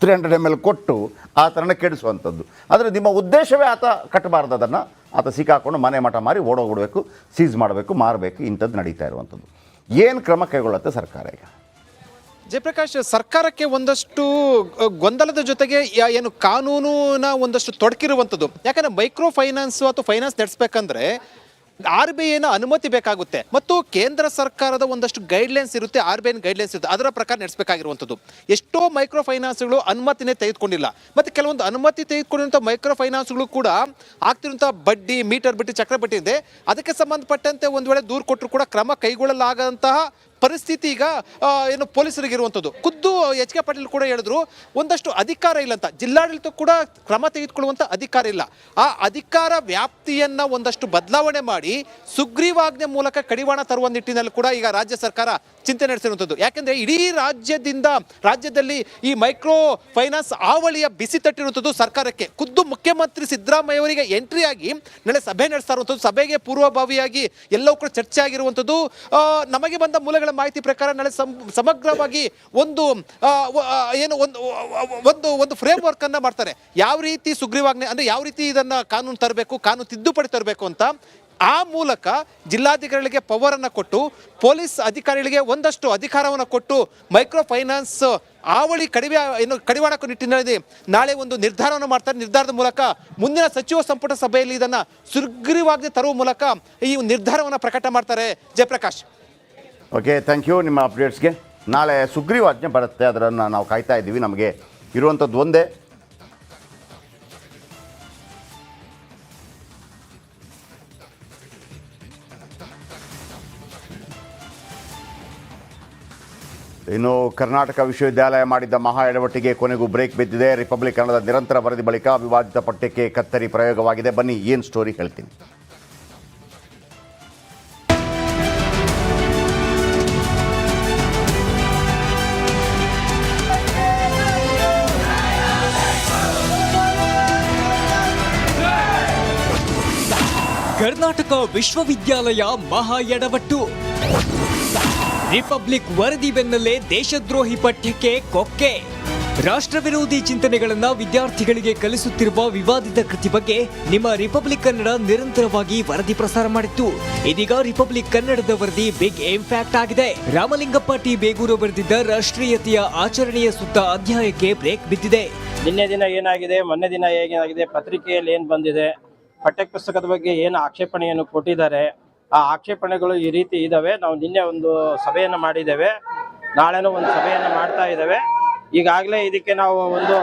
ತ್ರೀ ಹಂಡ್ರೆಡ್ ಎಂ ಎಲ್ ಕೊಟ್ಟು ಆ ಥರನ ಕೆಡಿಸುವಂಥದ್ದು. ಆದರೆ ನಿಮ್ಮ ಉದ್ದೇಶವೇ ಆತ ಕಟ್ಟಬಾರ್ದು ಅದನ್ನು. ಆತ ಸಿಕ್ಕಾಕೊಂಡು ಮನೆ ಮಠ ಮಾರಿ ಓಡೋಗ್ಬಿಡ್ಬೇಕು ಸೀಸ್ ಮಾಡಬೇಕು, ಮಾರಬೇಕು, ಇಂಥದ್ದು ನಡೀತಾ ಇರುವಂಥದ್ದು. ಏನು ಕ್ರಮ ಕೈಗೊಳ್ಳುತ್ತೆ ಸರ್ಕಾರ ಈಗ? ಜಯಪ್ರಕಾಶ್, ಸರ್ಕಾರಕ್ಕೆ ಒಂದಷ್ಟು ಗೊಂದಲದ ಜೊತೆಗೆ ಏನು ಕಾನೂನಿನ ಒಂದಷ್ಟು ತೊಡಕಿರುವಂಥದ್ದು. ಯಾಕಂದ್ರೆ ಮೈಕ್ರೋ ಫೈನಾನ್ಸ್ ಅಥವಾ ಫೈನಾನ್ಸ್ ನಡೆಸ್ಬೇಕಂದ್ರೆ ಆರ್ ಬಿ ಐನ ಅನುಮತಿ ಬೇಕಾಗುತ್ತೆ. ಮತ್ತು ಕೇಂದ್ರ ಸರ್ಕಾರದ ಒಂದಷ್ಟು ಗೈಡ್ಲೈನ್ಸ್ ಇರುತ್ತೆ, ಆರ್ ಬಿ ಐನ ಗೈಡ್ಲೈನ್ಸ್ ಇರುತ್ತೆ. ಅದರ ಪ್ರಕಾರ ನಡೆಸಬೇಕಾಗಿರುವಂಥದ್ದು. ಎಷ್ಟೋ ಮೈಕ್ರೋ ಫೈನಾನ್ಸ್ಗಳು ಅನುಮತಿನೇ ತೆಗೆದುಕೊಂಡಿಲ್ಲ. ಮತ್ತು ಕೆಲವೊಂದು ಅನುಮತಿ ತೆಗೆದುಕೊಂಡಿರುವಂಥ ಮೈಕ್ರೋ ಫೈನಾನ್ಸ್ಗಳು ಕೂಡ ಆಗ್ತಿರುವಂಥ ಬಡ್ಡಿ ಮೀಟರ್ ಬಡ್ಡಿ ಚಕ್ರ ಬಡ್ಡಿ ಇದೆ. ಅದಕ್ಕೆ ಸಂಬಂಧಪಟ್ಟಂತೆ ಒಂದು ವೇಳೆ ದೂರು ಕೊಟ್ಟರು ಕೂಡ ಕ್ರಮ ಕೈಗೊಳ್ಳಲಾಗದಂತಹ ಪರಿಸ್ಥಿತಿ ಈಗ ಏನು ಪೊಲೀಸರಿಗೆ ಇರುವಂಥದ್ದು ಖುದ್ದು ಎಚ್ ಕೆ ಪಾಟೀಲ್ ಕೂಡ ಹೇಳಿದ್ರು, ಒಂದಷ್ಟು ಅಧಿಕಾರ ಇಲ್ಲ ಅಂತ ಜಿಲ್ಲಾಡಳಿತ ಕೂಡ ಕ್ರಮ ತೆಗೆದುಕೊಳ್ಳುವಂಥ ಅಧಿಕಾರ ಇಲ್ಲ. ಆ ಅಧಿಕಾರ ವ್ಯಾಪ್ತಿಯನ್ನ ಒಂದಷ್ಟು ಬದಲಾವಣೆ ಮಾಡಿ ಸುಗ್ರೀವಾಜ್ಞೆ ಮೂಲಕ ಕಡಿವಾಣ ತರುವ ನಿಟ್ಟಿನಲ್ಲಿ ಕೂಡ ಈಗ ರಾಜ್ಯ ಸರ್ಕಾರ ಚಿಂತೆ ನಡೆಸಿರುವಂಥದ್ದು. ಯಾಕಂದ್ರೆ ಇಡೀ ರಾಜ್ಯದಿಂದ, ರಾಜ್ಯದಲ್ಲಿ ಈ ಮೈಕ್ರೋ ಫೈನಾನ್ಸ್ ಆವಳಿಯ ಬಿಸಿ ತಟ್ಟಿರುವಂಥದ್ದು ಸರ್ಕಾರಕ್ಕೆ. ಖುದ್ದು ಮುಖ್ಯಮಂತ್ರಿ ಸಿದ್ದರಾಮಯ್ಯ ಅವರಿಗೆ ಎಂಟ್ರಿ ಆಗಿ ನಾಳೆ ಸಭೆ ನಡೆಸ್ತಾ ಇರುವಂಥದ್ದು. ಸಭೆಗೆ ಪೂರ್ವಭಾವಿಯಾಗಿ ಎಲ್ಲವೂ ಕೂಡ ಚರ್ಚೆ ಆಗಿರುವಂಥದ್ದು. ನಮಗೆ ಬಂದ ಮೂಲಗಳ ಮಾಹಿತಿ ಪ್ರಕಾರ ನಾಳೆ ಸಮಗ್ರವಾಗಿ ಒಂದು ಏನು ಒಂದು ಒಂದು ಒಂದು ಫ್ರೇಮ್ ವರ್ಕ್ ಅನ್ನ ಮಾಡ್ತಾರೆ. ಯಾವ ರೀತಿ ಸುಗ್ರೀವಾಜ್ಞೆ, ಅಂದ್ರೆ ಯಾವ ರೀತಿ ಇದನ್ನ ಕಾನೂನು ತರಬೇಕು, ಕಾನೂನು ತಿದ್ದುಪಡಿ ತರಬೇಕು ಅಂತ ಆ ಮೂಲಕ ಜಿಲ್ಲಾಧಿಕಾರಿಗಳಿಗೆ ಪವರ್ ಅನ್ನ ಕೊಟ್ಟು, ಪೊಲೀಸ್ ಅಧಿಕಾರಿಗಳಿಗೆ ಒಂದಷ್ಟು ಅಧಿಕಾರವನ್ನು ಕೊಟ್ಟು ಮೈಕ್ರೋ ಫೈನಾನ್ಸ್ ಆವಳಿ ಕಡಿಮೆ, ಏನು ಕಡಿವಾಣಕ್ಕೂ ನಿಟ್ಟಿನಲ್ಲಿ ನಾಳೆ ಒಂದು ನಿರ್ಧಾರವನ್ನು ಮಾಡ್ತಾರೆ. ನಿರ್ಧಾರದ ಮೂಲಕ ಮುಂದಿನ ಸಚಿವ ಸಂಪುಟ ಸಭೆಯಲ್ಲಿ ಇದನ್ನು ಸುಗ್ರೀವಾಜ್ಞೆ ತರುವ ಮೂಲಕ ಈ ನಿರ್ಧಾರವನ್ನು ಪ್ರಕಟ ಮಾಡ್ತಾರೆ. ಜಯಪ್ರಕಾಶ್. ಓಕೆ ಥ್ಯಾಂಕ್ ಯು ನಿಮ್ಮ ಅಪ್ಡೇಟ್ಸ್ಗೆ ನಾಳೆ ಸುಗ್ರೀವಾಜ್ಞೆ ಬರುತ್ತೆ. ಅದರನ್ನು ನಾವು ಕಾಯ್ತಾ ಇದ್ದೀವಿ. ನಮಗೆ ಇರುವಂಥದ್ದು ಒಂದೇ. ಇನ್ನು ಕರ್ನಾಟಕ ವಿಶ್ವವಿದ್ಯಾಲಯ ಮಾಡಿದ್ದ ಮಹಾ ಎಡವಟ್ಟಿಗೆ ಕೊನೆಗೂ ಬ್ರೇಕ್ ಬಿದ್ದಿದೆ. ರಿಪಬ್ಲಿಕ್ ಕನ್ನಡದ ನಿರಂತರ ವರದಿ ಬಳಿಕ ವಿವಾದಿತ ಪಠ್ಯಕ್ಕೆ ಕತ್ತರಿ ಪ್ರಯೋಗವಾಗಿದೆ. ಬನ್ನಿ, ಏನು ಸ್ಟೋರಿ ಹೇಳ್ತೀನಿ. ಕರ್ನಾಟಕ ವಿಶ್ವವಿದ್ಯಾಲಯ ಮಹಾ ಎಡವಟ್ಟು. ರಿಪಬ್ಲಿಕ್ ವರದಿ ಬೆನ್ನಲ್ಲೇ ದೇಶದ್ರೋಹಿ ಪಠ್ಯಕ್ಕೆ ಕೊಕ್ಕೆ. ರಾಷ್ಟ್ರ ವಿರೋಧಿ ಚಿಂತನೆಗಳನ್ನು ವಿದ್ಯಾರ್ಥಿಗಳಿಗೆ ಕಲಿಸುತ್ತಿರುವ ವಿವಾದಿತ ಕೃತಿ ಬಗ್ಗೆ ನಿಮ್ಮ ರಿಪಬ್ಲಿಕ್ ಕನ್ನಡ ನಿರಂತರವಾಗಿ ವರದಿ ಪ್ರಸಾರ ಮಾಡಿತ್ತು. ಇದೀಗ ರಿಪಬ್ಲಿಕ್ ಕನ್ನಡದ ವರದಿ ಬಿಗ್ ಇಂಪ್ಯಾಕ್ಟ್ ಆಗಿದೆ. ರಾಮಲಿಂಗಪ್ಪ ಟಿ ಬೇಗೂರು ಬರೆದಿದ್ದ ರಾಷ್ಟ್ರೀಯತೆಯ ಆಚರಣೆಯ ಸುತ್ತ ಅಧ್ಯಾಯಕ್ಕೆ ಬ್ರೇಕ್ ಬಿದ್ದಿದೆ. ನಿನ್ನೆ ದಿನ ಏನಾಗಿದೆ, ಮೊನ್ನೆ ದಿನ ಏನಾಗಿದೆ, ಪತ್ರಿಕೆಯಲ್ಲಿ ಏನು ಬಂದಿದೆ ಪಠ್ಯ ಪುಸ್ತಕದ ಬಗ್ಗೆ ಏನು ಆಕ್ಷೇಪಣೆಯನ್ನು ಕೊಟ್ಟಿದ್ದಾರೆ ಆ ಆಕ್ಷೇಪಣೆಗಳು ಈ ರೀತಿ ಇದ್ದಾವೆ ನಾವು ನಿನ್ನೆ ಒಂದು ಸಭೆಯನ್ನು ಮಾಡಿದ್ದೇವೆ. ನಾಳೆನೂ ಒಂದು ಸಭೆಯನ್ನು ಮಾಡ್ತಾ ಇದ್ದೇವೆ. ಈಗಾಗಲೇ ಇದಕ್ಕೆ ನಾವು ಒಂದು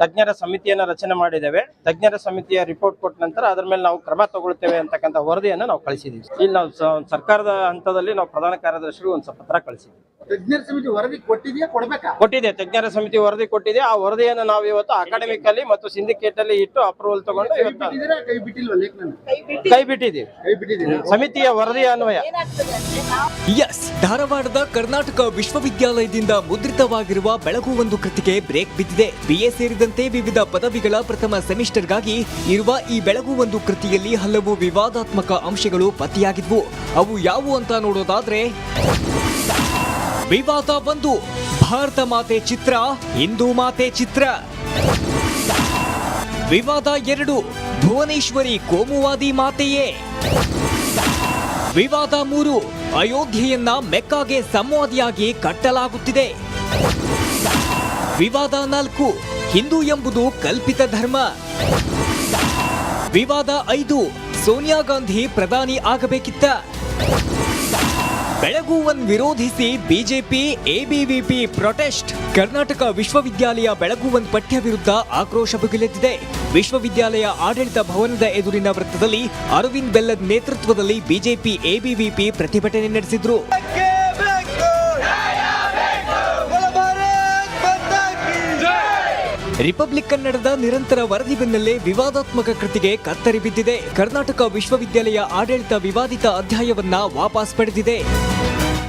ತಜ್ಞರ ಸಮಿತಿಯನ್ನು ರಚನೆ ಮಾಡಿದ್ದೇವೆ. ತಜ್ಞರ ಸಮಿತಿಯ ರಿಪೋರ್ಟ್ ಕೊಟ್ಟ ನಂತರ ಅದರ ಮೇಲೆ ನಾವು ಕ್ರಮ ತಗೊಳ್ತೇವೆ ಅಂತಕ್ಕಂಥ ವರದಿಯನ್ನು ನಾವು ಕಳಿಸಿದ್ದೀವಿ. ಇಲ್ಲಿ ನಾವು ಸರ್ಕಾರದ ಹಂತದಲ್ಲಿ ನಾವು ಪ್ರಧಾನ ಕಾರ್ಯದರ್ಶಿಗೂ ಒಂದು ಪತ್ರ ಕಳಿಸಿದ್ದೀವಿ. ತಜ್ಞರ ಸಮಿತಿ ವರದಿ ಕೊಟ್ಟಿದೆಯಾ? ಕೊಡ್ಬೇಕಾ? ಕೊಟ್ಟಿದೆ. ತಜ್ಞರ ಸಮಿತಿ ವರದಿ ಕೊಟ್ಟಿದೆ. ಆ ವರದಿಯನ್ನು ನಾವು ಇವತ್ತು ಅಕಾಡೆಮಿಕ್ ಅಲ್ಲಿ ಮತ್ತು ಸಿಂಡಿಕೇಟ್ ಅಲ್ಲಿ ಇಟ್ಟು ಅಪ್ರೂವಲ್ ತಗೊಂಡು ಇವತ್ತು ಕೈ ಬಿಟ್ಟಿಲ್ವಾ ಲೇಖನ ಕೈ ಬಿಟ್ಟಿದ್ದೀವಿ. ಕೈ ಬಿಟ್ಟಿದ್ದೀರಾ? ಸಮಿತಿಯ ವರದಿ ಅನ್ವಯ. ಎಸ್ ಧಾರವಾಡದ ಕರ್ನಾಟಕ ವಿಶ್ವವಿದ್ಯಾಲಯದಿಂದ ಮುದ್ರಿತವಾಗಿರುವ ಬೆಳಗು ಒಂದು ಕೃತಿಗೆ ಬ್ರೇಕ್ ಬಿದ್ದಿದೆ. ಬಿಎ ಸೇರಿದಂತೆ ವಿವಿಧ ಪದವಿಗಳ ಪ್ರಥಮ ಸೆಮಿಸ್ಟರ್ಗಾಗಿ ಇರುವ ಈ ಬೆಳಗು ಒಂದು ಕೃತಿಯಲ್ಲಿ ಹಲವು ವಿವಾದಾತ್ಮಕ ಅಂಶಗಳು ಪತ್ತೆಯಾಗಿದ್ವು. ಅವು ಯಾವುವು ಅಂತ ನೋಡೋದಾದ್ರೆ ವಿವಾದ ಒಂದು. ಭಾರತ ಮಾತೆ ಚಿತ್ರ, ಹಿಂದೂ ಮಾತೆ ಚಿತ್ರ. ವಿವಾದ ಎರಡು, ಭುವನೇಶ್ವರಿ ಕೋಮುವಾದಿ ಮಾತೆಯೇ. ವಿವಾದ ಮೂರು, ಅಯೋಧ್ಯೆಯನ್ನ ಮೆಕ್ಕಾಗೆ ಸಂವಾದಿಯಾಗಿ ಕಟ್ಟಲಾಗುತ್ತಿದೆ. ವಿವಾದ ನಾಲ್ಕು, ಹಿಂದೂ ಎಂಬುದು ಕಲ್ಪಿತ ಧರ್ಮ. ವಿವಾದ ಐದು, ಸೋನಿಯಾ ಗಾಂಧಿ ಪ್ರಧಾನಿ ಆಗಬೇಕಿತ್ತ. ಬೆಳಗು ಒನ್ ವಿರೋಧಿಸಿ ಬಿಜೆಪಿ, ಎಬಿವಿಪಿ ಪ್ರೊಟೆಸ್ಟ್. ಕರ್ನಾಟಕ ವಿಶ್ವವಿದ್ಯಾಲಯ ಬೆಳಗುವನ್ ಪಠ್ಯ ವಿರುದ್ಧ ಆಕ್ರೋಶ ಭುಗಿಲೆದ್ದಿದೆ ವಿಶ್ವವಿದ್ಯಾಲಯ ಆಡಳಿತ ಭವನದ ಎದುರಿನ ವೃತ್ತದಲ್ಲಿ ಅರವಿಂದ್ ಬೆಲ್ಲದ್ ನೇತೃತ್ವದಲ್ಲಿ ಬಿಜೆಪಿ, ಎಬಿವಿಪಿ ಪ್ರತಿಭಟನೆ ನಡೆಸಿದ್ರು. ರಿಪಬ್ಲಿಕ್ ಕನ್ನಡದ ನಿರಂತರ ವರದಿ ಬೆನ್ನಲ್ಲೇ ವಿವಾದಾತ್ಮಕ ಕೃತಿಗೆ ಕತ್ತರಿ ಬಿದ್ದಿದೆ. ಕರ್ನಾಟಕ ವಿಶ್ವವಿದ್ಯಾಲಯ ಆಡಳಿತ ವಿವಾದಿತ ಅಧ್ಯಾಯವನ್ನ ವಾಪಸ್ ಪಡೆದಿದೆ.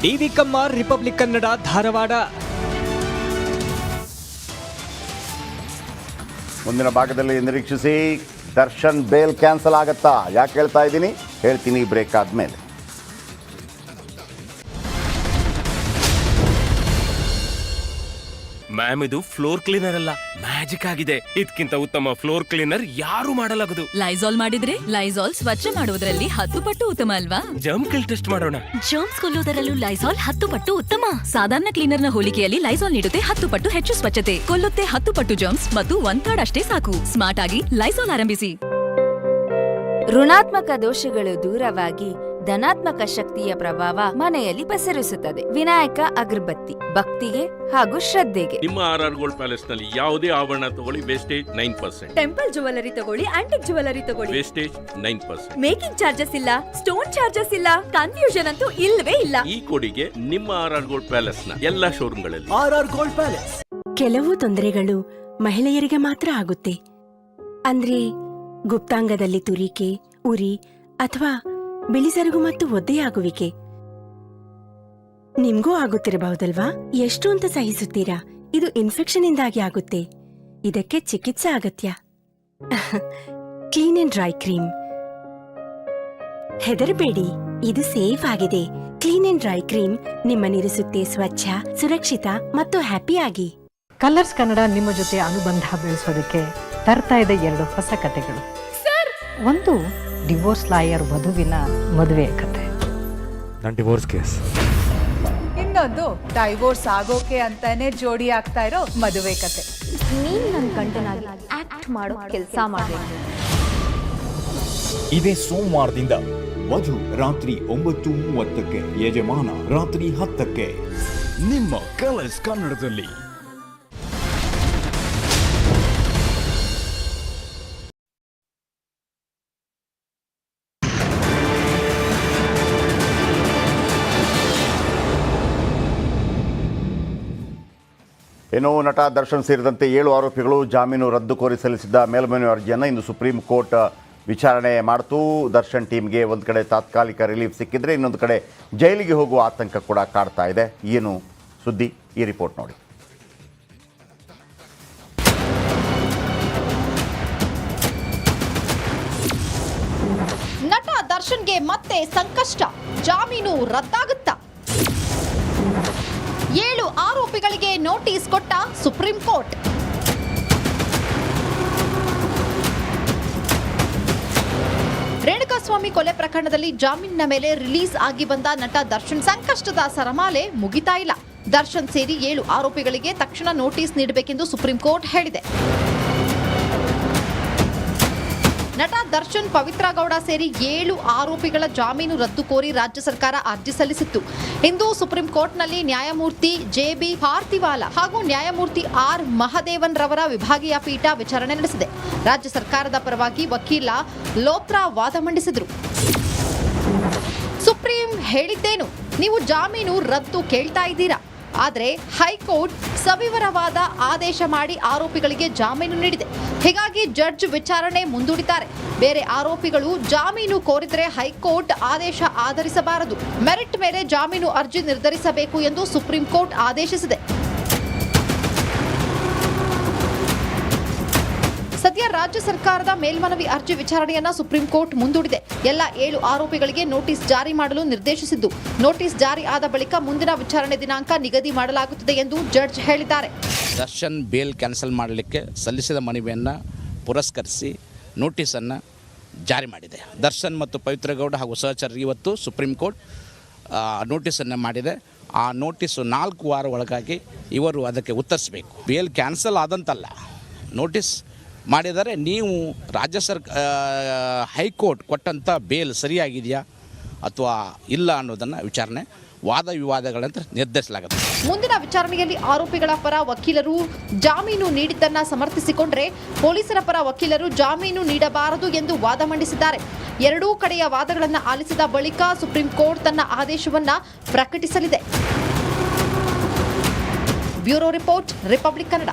D V Kammar, Republic Kannada, Dharwad. ಮುಂದಿನ ಭಾಗದಲ್ಲಿ ನಿರೀಕ್ಷಿಸಿ, ದರ್ಶನ್ ಬೇಲ್ ಕ್ಯಾನ್ಸಲ್ ಆಗತ್ತಾ? ಯಾಕೆ ಹೇಳ್ತಾ ಇದ್ದೀನಿ? ಹೇಳ್ತೀನಿ ಬ್ರೇಕ್ ಆದಮೇಲೆ. ಮ್ಯಾಮ್ ಇದು ಫ್ಲೋರ್ ಕ್ಲೀನರ್ ಅಲ್ಲ. ಮ್ಯಾಜಿಕ್ ಆಗಿದೆ. ಇದಕ್ಕಿಂತ ಉತ್ತಮ ಫ್ಲೋರ್ ಕ್ಲೀನರ್ ಯಾರು ಮಾಡಲಾಗದು. ಲೈಸಾಲ್ ಮಾಡಿದ್ರೆ ಲೈಸಾಲ್ ಸ್ವಚ್ಛ ಮಾಡುವುದರಲ್ಲಿ ಹತ್ತು ಪಟ್ಟು ಉತ್ತಮ ಅಲ್ವಾ? ಜಮ್ ಕಿಲ್ ಟೆಸ್ಟ್ ಮಾಡೋಣ. ಜರ್ಮ್ಸ್ ಕೊಲ್ಲುವುದರಲ್ಲೂ ಲೈಸಾಲ್ ಹತ್ತು ಪಟ್ಟು ಉತ್ತಮ. ಸಾಧಾರಣ ಕ್ಲೀನರ್ನ ಹೋಲಿಕೆಯಲ್ಲಿ ಲೈಸಾಲ್ ನೀಡುತ್ತೆ ಹತ್ತು ಪಟ್ಟು ಹೆಚ್ಚು ಸ್ವಚ್ಛತೆ. ಕೊಲ್ಲುತ್ತೆ ಹತ್ತು ಪಟ್ಟು ಜಮ್ಸ್ ಮತ್ತು ಒಂದ್ ಥರ್ಡ್ ಅಷ್ಟೇ ಸಾಕು. ಸ್ಮಾರ್ಟ್ ಆಗಿ ಲೈಸಾಲ್ ಆರಂಭಿಸಿ. ಋಣಾತ್ಮಕ ದೋಷಗಳು ದೂರವಾಗಿ ಧನಾತ್ಮಕ ಶಕ್ತಿಯ ಪ್ರಭಾವ ಮನೆಯಲ್ಲಿ ಪಸರಿಸುತ್ತದೆ. ವಿನಾಯಕ ಅಗರಬತ್ತಿ ಭಕ್ತಿಗೆ ಹಾಗೂ ಶ್ರದ್ಧೆಗೆ. ನಿಮ್ಮ ಆರ್ ಆರ್ ಗೋಲ್ಡ್ ಪ್ಯಾಲೇಸ್ನಲ್ಲಿ ಯಾವುದೇ ಆವರಣ ತಗೊಳ್ಳಿ wastage nine percent. Temple jewellery ತಗೊಳ್ಳಿ ಆಂಟಿಕ್ ಜುವೆಲರಿ ತಗೊಳ್ಳಿ. Wastage nine percent. Making charges ಇಲ್ಲ ಸ್ಟೋನ್ ಚಾರ್ಜಸ್ ಇಲ್ಲ ಕನ್ಫ್ಯೂಷನ್ ಅಂತೂ ಇಲ್ಲವೇ ಇಲ್ಲ. ಈ ಕೊಡುಗೆ ನಿಮ್ಮ ಆರ್ ಆರ್ ಗೋಲ್ಡ್ ಪ್ಯಾಲೇಸ್ನ ಎಲ್ಲಾ ಶೋರೂಮ್ಗಳಲ್ಲಿ. R R gold palace. ಕೆಲವು ತೊಂದರೆಗಳು ಮಹಿಳೆಯರಿಗೆ ಮಾತ್ರ ಆಗುತ್ತೆ. ಅಂದ್ರೆ ಗುಪ್ತಾಂಗದಲ್ಲಿ ತುರಿಕೆ ಉರಿ ಅಥವಾ ಬಿಳಿಸರುಗು ಮತ್ತು ಒದ್ದೆಯಾಗುವಿಕೆ. ನಿಮ್ಗೂ ಆಗುತ್ತಿರಬಹುದಲ್ವಾ? ಎಷ್ಟು ಅಂತ ಸಹಿಸುತ್ತೀರಾ? ಇದು ಇನ್ಫೆಕ್ಷನ್ ಇಂದಾಗಿ ಆಗುತ್ತೆ. ಇದಕ್ಕೆ ಚಿಕಿತ್ಸೆ ಅಗತ್ಯ. *laughs* Clean and dry cream. ಹೆದರಬೇಡಿ. ಇದು ಸೇಫ್ ಆಗಿದೆ. ಕ್ಲೀನ್ ಅಂಡ್ ಡ್ರೈ ಕ್ರೀಮ್ ನಿಮ್ಮನ್ನಿರಿಸುತ್ತೆ ಸ್ವಚ್ಛ ಸುರಕ್ಷಿತ ಮತ್ತು ಹ್ಯಾಪಿಯಾಗಿ. ಕಲರ್ಸ್ ಕನ್ನಡ ನಿಮ್ಮ ಜೊತೆ ಅನುಬಂಧ ಬೆಳೆಸೋದಕ್ಕೆ ತರ್ತಾ ಇದೆ ಎರಡು ಹೊಸ ಕಥೆಗಳು ಒಂದು ಡಿವೋರ್ಸ್ ಲಾಯರ್ ವಧುವಿನ ಮದುವೆ ಕತೆ. ನನ್ನ ಡಿವೋರ್ಸ್ ಕೇಸ್ ಇನ್ನೊಂದು ಡೈವೋರ್ಸ್ ಆಗೋಕೆ ಅಂತಾನೆ ಜೋಡಿ ಆಗ್ತಾ ಇರೋ ಮದುವೆ ಕತೆ. ನೀನು ನನ್ನ ಗಂಡನಾಗಿ ಆಕ್ಟ್ ಮಾಡೋ ಕೆಲಸ ಮಾಡಬೇಕು. ಇದೇ ಸೋಮವಾರದಿಂದ ವಧು ರಾತ್ರಿ ಒಂಬತ್ತು ಮೂವತ್ತಕ್ಕೆ ಯಜಮಾನ ರಾತ್ರಿ ಹತ್ತಕ್ಕೆ. ನಿಮ್ಮ ಕಲರ್ಸ್ ಕನ್ನಡದಲ್ಲಿ. ಇನ್ನು ನಟ ದರ್ಶನ್ ಸೇರಿದಂತೆ ಏಳು ಆರೋಪಿಗಳು ಜಾಮೀನು ರದ್ದು ಕೋರಿ ಸಲ್ಲಿಸಿದ್ದ ಮೇಲ್ಮನವಿ ಅರ್ಜಿಯನ್ನು ಇಂದು ಸುಪ್ರೀಂ ಕೋರ್ಟ್ ವಿಚಾರಣೆ ಮಾಡ್ತು. ದರ್ಶನ್ ಟೀಮ್ಗೆ ಒಂದು ಕಡೆ ತಾತ್ಕಾಲಿಕ ರಿಲೀಫ್ ಸಿಕ್ಕಿದ್ರೆ ಇನ್ನೊಂದು ಕಡೆ ಜೈಲಿಗೆ ಹೋಗುವ ಆತಂಕ ಕೂಡ ಕಾಡ್ತಾ ಇದೆ. ಏನು ಸುದ್ದಿ? ಈ ರಿಪೋರ್ಟ್ ನೋಡಿ. ನಟ ದರ್ಶನ್ಗೆ ಮತ್ತೆ ಸಂಕಷ್ಟ. ಜಾಮೀನು ರದ್ದಾಗುತ್ತಾ? ಏಳು ಆರೋಪಿಗಳಿಗೆ ನೋಟಿಸ್ ಕೊಟ್ಟ ಸುಪ್ರೀಂ ಕೋರ್ಟ್. ರೇಣುಕಾಸ್ವಾಮಿ ಕೊಲೆ ಪ್ರಕರಣದಲ್ಲಿ ಜಾಮೀನಿನ ಮೇಲೆ ರಿಲೀಸ್ ಆಗಿ ಬಂದ ನಟ ದರ್ಶನ್ ಸಂಕಷ್ಟದ ಸರಮಾಲೆ ಮುಗಿತಾ ಇಲ್ಲ. ದರ್ಶನ್ ಸೇರಿ ಏಳು ಆರೋಪಿಗಳಿಗೆ ತಕ್ಷಣ ನೋಟಿಸ್ ನೀಡಬೇಕೆಂದು ಸುಪ್ರೀಂ ಕೋರ್ಟ್ ಹೇಳಿದೆ. ನಟ ದರ್ಶನ್ ಪವಿತ್ರ ಗೌಡ ಸೇರಿ ಏಳು ಆರೋಪಿಗಳ ಜಾಮೀನು ರದ್ದು ಕೋರಿ ರಾಜ್ಯ ಸರ್ಕಾರ ಅರ್ಜಿ ಸಲ್ಲಿಸಿತ್ತು. ಇಂದು ಸುಪ್ರೀಂ ಕೋರ್ಟ್ನಲ್ಲಿ ನ್ಯಾಯಮೂರ್ತಿ ಜೆಬಿ ಪಾರ್ಥಿವಾಲ ಹಾಗೂ ನ್ಯಾಯಮೂರ್ತಿ ಆರ್ ಮಹದೇವನ್ ರವರ ವಿಭಾಗೀಯ ಪೀಠ ವಿಚಾರಣೆ ನಡೆಸಿದೆ. ರಾಜ್ಯ ಸರ್ಕಾರದ ಪರವಾಗಿ ವಕೀಲ ಲೋತ್ರಾ ವಾದ ಮಂಡಿಸಿದರು. ಸುಪ್ರೀಂ ಹೇಳಿದ್ದೇನು? ನೀವು ಜಾಮೀನು ರದ್ದು ಕೇಳ್ತಾ ಇದ್ದೀರಾ? ಆದರೆ ಹೈಕೋರ್ಟ್ ಸವಿವರವಾದ ಆದೇಶ ಮಾಡಿ ಆರೋಪಿಗಳಿಗೆ ಜಾಮೀನು ನೀಡಿದೆ. ಹೀಗಾಗಿ ಜಡ್ಜ್ ವಿಚಾರಣೆ ಮುಂದೂಡಿದ್ದಾರೆ. ಬೇರೆ ಆರೋಪಿಗಳು ಜಾಮೀನು ಕೋರಿದರೆ ಹೈಕೋರ್ಟ್ ಆದೇಶ ಆಧರಿಸಬಾರದು. ಮೆರಿಟ್ ಮೇಲೆ ಜಾಮೀನು ಅರ್ಜಿ ನಿರ್ಧರಿಸಬೇಕು ಎಂದು ಸುಪ್ರೀಂ ಕೋರ್ಟ್ ಆದೇಶಿಸಿದೆ. ರಾಜ್ಯ ಸರ್ಕಾರದ ಮೇಲ್ಮನವಿ ಅರ್ಜಿ ವಿಚಾರಣೆಯನ್ನ ಸುಪ್ರೀಂ ಕೋರ್ಟ್ ಮುಂದೂಡಿದೆ. ಎಲ್ಲ ಏಳು ಆರೋಪಿಗಳಿಗೆ ನೋಟಿಸ್ ಜಾರಿ ಮಾಡಲು ನಿರ್ದೇಶಿಸಿದ್ದು. ನೋಟಿಸ್ ಜಾರಿ ಆದ ಬಳಿಕ ಮುಂದಿನ ವಿಚಾರಣೆ ದಿನಾಂಕ ನಿಗದಿ ಮಾಡಲಾಗುತ್ತದೆ ಎಂದು ಜಡ್ಜ್ ಹೇಳಿದ್ದಾರೆ. ದರ್ಶನ್ ಬೇಲ್ ಕ್ಯಾನ್ಸಲ್ ಮಾಡಲಿಕ್ಕೆ ಸಲ್ಲಿಸಿದ ಮನವಿಯನ್ನು ಪುರಸ್ಕರಿಸಿ ನೋಟಿಸನ್ನು ಜಾರಿ ಮಾಡಿದೆ. ದರ್ಶನ್ ಮತ್ತು ಪವಿತ್ರ ಗೌಡ ಹಾಗೂ ಸಹಚರ್ ಇವತ್ತು ಸುಪ್ರೀಂ ಕೋರ್ಟ್ ನೋಟಿಸ್ ನೋಟಿಸನ್ನು ಮಾಡಿದೆ. ಆ ನೋಟಿಸು ನಾಲ್ಕು ವಾರ ಒಳಗಾಗಿ ಇವರು ಅದಕ್ಕೆ ಉತ್ತರಿಸಬೇಕು. ಬೇಲ್ ಕ್ಯಾನ್ಸಲ್ ಆದಂತಲ್ಲ. ನೋಟಿಸ್ ಮಾಡಿದರೆ ನೀವು ರಾಜ್ಯ ಸರ್ಕ ಹೈಕೋರ್ಟ್ ಕೊಟ್ಟಂಥ ಬೇಲ್ ಸರಿಯಾಗಿದೆಯಾ ಅಥವಾ ಇಲ್ಲ ಅನ್ನೋದನ್ನು ವಿಚಾರಣೆ ವಾದ ವಿವಾದಗಳಂತ ನಿರ್ಧರಿಸಲಾಗುತ್ತೆ. ಮುಂದಿನ ವಿಚಾರಣೆಯಲ್ಲಿ ಆರೋಪಿಗಳ ಪರ ವಕೀಲರು ಜಾಮೀನು ನೀಡಿದ್ದನ್ನ ಸಮರ್ಥಿಸಿಕೊಂಡ್ರೆ ಪೊಲೀಸರ ಪರ ವಕೀಲರು ಜಾಮೀನು ನೀಡಬಾರದು ಎಂದು ವಾದ ಮಂಡಿಸಿದ್ದಾರೆ. ಎರಡೂ ಕಡೆಯ ವಾದಗಳನ್ನು ಆಲಿಸಿದ ಬಳಿಕ ಸುಪ್ರೀಂ ಕೋರ್ಟ್ ತನ್ನ ಆದೇಶವನ್ನ ಪ್ರಕಟಿಸಲಿದೆ. Bureau report, Republic Kannada.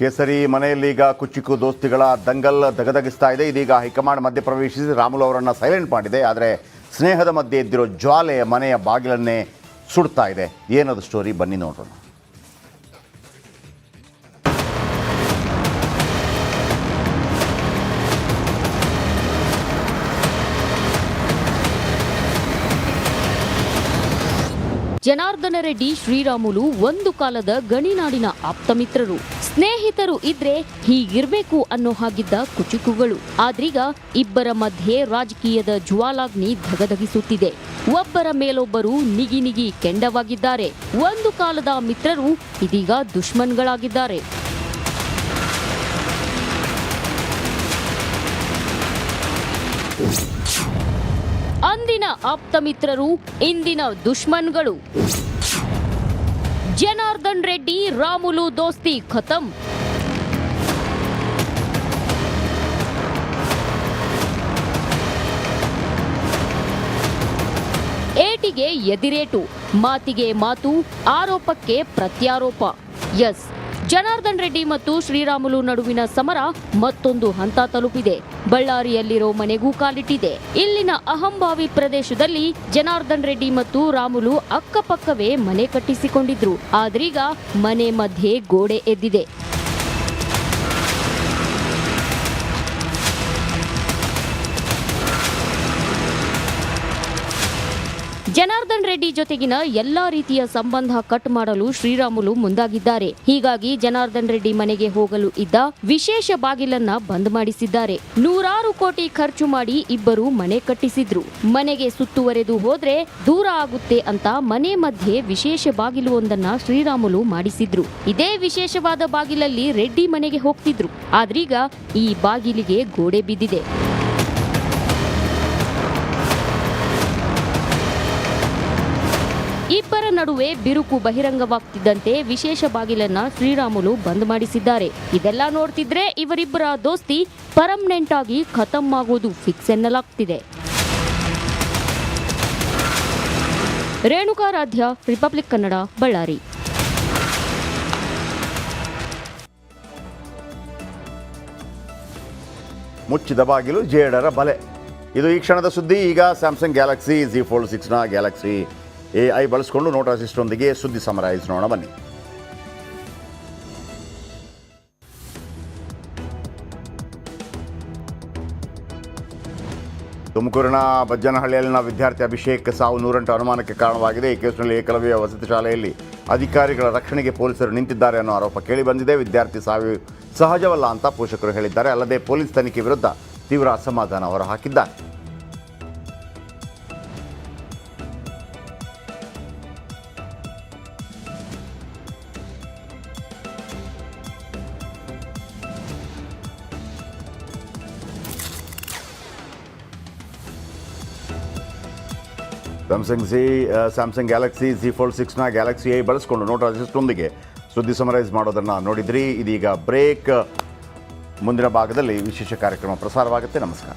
ಕೇಸರಿ ಮನೆಯಲ್ಲಿ ಈಗ ಕುಚ್ಚಿಕ್ಕು ದೋಸ್ತಿಗಳ ದಂಗಲ್ ದಗದಗಿಸ್ತಾ ಇದೆ. ಇದೀಗ ಹೈಕಮಾಂಡ್ ಮಧ್ಯಪ್ರವೇಶಿಸಿ ರಾಮುಲು ಅವರನ್ನು ಸೈಲೆಂಟ್ ಮಾಡಿದೆ. ಆದರೆ ಸ್ನೇಹದ ಮಧ್ಯೆ ಇದ್ದಿರೋ ಜ್ವಾಲೆ ಮನೆಯ ಬಾಗಿಲನ್ನೇ ಸುಡ್ತಾ ಇದೆ. ಏನದು ಸ್ಟೋರಿ ಬನ್ನಿ ನೋಡೋಣ. ಜನಾರ್ದನ ರೆಡ್ಡಿ ಶ್ರೀರಾಮುಲು ಒಂದು ಕಾಲದ ಗಣಿನಾಡಿನ ಆಪ್ತಮಿತ್ರರು. ಸ್ನೇಹಿತರು ಇದ್ರೆ ಹೀಗಿರ್ಬೇಕು ಅನ್ನೋ ಹಾಗಿದ್ದ ಕುಚುಕುಗಳು. ಆದ್ರೀಗ ಇಬ್ಬರ ಮಧ್ಯೆ ರಾಜಕೀಯದ ಜ್ವಾಲಾಗ್ನಿ ಧಗಧಗಿಸುತ್ತಿದೆ. ಒಬ್ಬರ ಮೇಲೊಬ್ಬರು ನಿಗಿ ನಿಗಿ ಕೆಂಡವಾಗಿದ್ದಾರೆ. ಒಂದು ಕಾಲದ ಮಿತ್ರರು ಇದೀಗ ದುಶ್ಮನ್ಗಳಾಗಿದ್ದಾರೆ you ಅಂದಿನ ಆಪ್ತ ಮಿತ್ರರು ಇಂದಿನ ದುಶ್ಮನ್ಗಳು ಜನಾರ್ದನ್ ರೆಡ್ಡಿ, ರಾಮುಲು ದೋಸ್ತಿ ಖತಂ. ಏಟಿಗೆ ಎದಿರೇಟು, ಮಾತಿಗೆ ಮಾತು, ಆರೋಪಕ್ಕೆ ಪ್ರತ್ಯಾರೋಪ. ಎಸ್. ಜನಾರ್ದನ್ ರೆಡ್ಡಿ ಮತ್ತು ಶ್ರೀರಾಮುಲು ನಡುವಿನ ಸಮರ ಮತ್ತೊಂದು ಹಂತ ತಲುಪಿದೆ. ಬಳ್ಳಾರಿಯಲ್ಲಿರೋ ಮನೆಗೂ ಕಾಲಿಟ್ಟಿದೆ. ಇಲ್ಲಿನ ಅಹಂಭಾವಿ ಪ್ರದೇಶದಲ್ಲಿ ಜನಾರ್ದನ್ ರೆಡ್ಡಿ ಮತ್ತು ರಾಮುಲು ಅಕ್ಕಪಕ್ಕವೇ ಮನೆ ಕಟ್ಟಿಸಿಕೊಂಡಿದ್ರು. ಆದ್ರೀಗ ಮನೆ ಮಧ್ಯೆ ಗೋಡೆ ಎದ್ದಿದೆ. ರೆಡ್ಡಿ ಜೊತೆಗಿನ ಎಲ್ಲಾ ರೀತಿಯ ಸಂಬಂಧ ಕಟ್ ಮಾಡಲು ಶ್ರೀರಾಮುಲು ಮುಂದಾಗಿದ್ದಾರೆ. ಹೀಗಾಗಿ ಜನಾರ್ದನ್ ರೆಡ್ಡಿ ಮನೆಗೆ ಹೋಗಲು ಇದ್ದ ವಿಶೇಷ ಬಾಗಿಲನ್ನ ಬಂದ್ ಮಾಡಿಸಿದ್ದಾರೆ. ನೂರಾರು ಕೋಟಿ ಖರ್ಚು ಮಾಡಿ ಇಬ್ಬರು ಮನೆ ಕಟ್ಟಿಸಿದ್ರು. ಮನೆಗೆ ಸುತ್ತುವರೆದು ಹೋದ್ರೆ ದೂರ ಆಗುತ್ತೆ ಅಂತ ಮನೆ ಮಧ್ಯೆ ವಿಶೇಷ ಬಾಗಿಲು ಒಂದನ್ನ ಶ್ರೀರಾಮುಲು ಮಾಡಿಸಿದ್ರು. ಇದೇ ವಿಶೇಷವಾದ ಬಾಗಿಲಲ್ಲಿ ರೆಡ್ಡಿ ಮನೆಗೆ ಹೋಗ್ತಿದ್ರು. ಆದ್ರೀಗ ಈ ಬಾಗಿಲಿಗೆ ಗೋಡೆ ಬಿದ್ದಿದೆ. ಇಬ್ಬರ ನಡುವೆ ಬಿರುಕು ಬಹಿರಂಗವಾಗ್ತಿದ್ದಂತೆ ವಿಶೇಷ ಬಾಗಿಲನ್ನ ಶ್ರೀರಾಮುಲು ಬಂದ್ ಮಾಡಿಸಿದ್ದಾರೆ. ಇದೆಲ್ಲ ನೋಡ್ತಿದ್ರೆ ಇವರಿಬ್ಬರ ದೋಸ್ತಿ ಪರ್ಮನೆಂಟ್ ಆಗಿ ಖತಮ್ ಆಗೋದು ಫಿಕ್ಸ್ ಎನ್ನಲಾಗ್ತಿದೆ. ರೇಣುಕಾರಾಧ್ಯ ರಿಪಬ್ಲಿಕ್ ಕನ್ನಡ, ಬಳ್ಳಾರಿ. ಮುಚ್ಚಿದ ಬಾಗಿಲು ಜೇಡರ ಬಲೆ. ಇದು ಈ ಕ್ಷಣದ ಸುದ್ದಿ. ಈಗ ಸ್ಯಾಮ್ಸಂಗ್ ಗ್ಯಾಲಕ್ಸಿ ಜಿ ಫೋಲ್ಡ್ ಸಿಕ್ಸ್ನ ಗ್ಯಾಲಕ್ಸಿ ಎ ಐ ಬಳಸಿಕೊಂಡು ನೋಟ್ ಅಸಿಸ್ಟೊಂದಿಗೆ ಸುದ್ದಿ ಸಮರಾಯಿಸ್ ನೋಡೋಣ, ಬನ್ನಿ. ತುಮಕೂರಿನ ಬಜ್ಜನಹಳ್ಳಿಯಲ್ಲಿನ ವಿದ್ಯಾರ್ಥಿ ಅಭಿಷೇಕ್ ಸಾವು ನೂರೆಂಟು ಅನುಮಾನಕ್ಕೆ ಕಾರಣವಾಗಿದೆ. ಈ ಕೇಸ್ನಲ್ಲಿ ಏಕಲವ್ಯ ವಸತಿ ಶಾಲೆಯಲ್ಲಿ ಅಧಿಕಾರಿಗಳ ರಕ್ಷಣೆಗೆ ಪೊಲೀಸರು ನಿಂತಿದ್ದಾರೆ ಅನ್ನೋ ಆರೋಪ ಕೇಳಿಬಂದಿದೆ ವಿದ್ಯಾರ್ಥಿ ಸಾವು ಸಹಜವಲ್ಲ ಅಂತ ಪೋಷಕರು ಹೇಳಿದ್ದಾರೆ. ಅಲ್ಲದೆ ಪೊಲೀಸ್ ತನಿಖೆ ವಿರುದ್ಧ ತೀವ್ರ ಅಸಮಾಧಾನ ಹೊರಹಾಕಿದ್ದಾರೆ. Samsung C Samsung Galaxy Z four ಸಿಕ್ಸ್ನ Galaxy I ಬಳಸ್ಕೊಂಡು ನೋಟ್ ಅಸಿಸ್ಟೊಂದಿಗೆ ಸುದ್ದಿ ಸಮರೈಸ್ ಮಾಡೋದನ್ನು ನೋಡಿದ್ರಿ. ಇದೀಗ ಬ್ರೇಕ್ ಮುಂದಿನ ಭಾಗದಲ್ಲಿ ವಿಶೇಷ ಕಾರ್ಯಕ್ರಮ ಪ್ರಸಾರವಾಗುತ್ತೆ. ನಮಸ್ಕಾರ.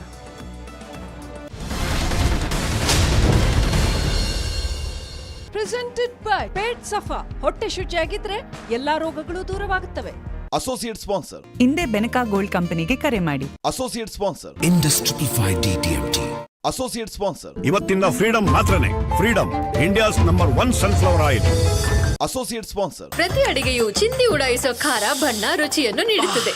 ಪ್ರೆಸೆಂಟೆಡ್ ಬೈ ಪೇಟ್ ಸಫಾ ಹೊಟ್ಟೆ ಶುಚಿಯಾಗಿದ್ರೆ ಎಲ್ಲಾ ರೋಗಗಳು ದೂರವಾಗುತ್ತವೆ. ಅಸೋಸಿಯೇಟ್ ಸ್ಪಾನ್ಸರ್ ಹಿಂದೆ ಬೆನಕಾ ಗೋಲ್ಡ್ ಕಂಪನಿಗೆ ಕರೆ ಮಾಡಿ. Associate sponsor industry five five D T M T associate sponsor ಇವತ್ತಿನ ಫ್ರೀಡಮ್ ಮಾತ್ರನೇ. Freedom India's number one sunflower oil associate sponsor ಪ್ರತಿ ಅಡಿಗೆಯು ಚಿಂದಿ ಉಡಾಯಿಸೋ ಖಾರ ಬಣ್ಣ ರುಚಿಯನ್ನು ನೀಡುತ್ತದೆ.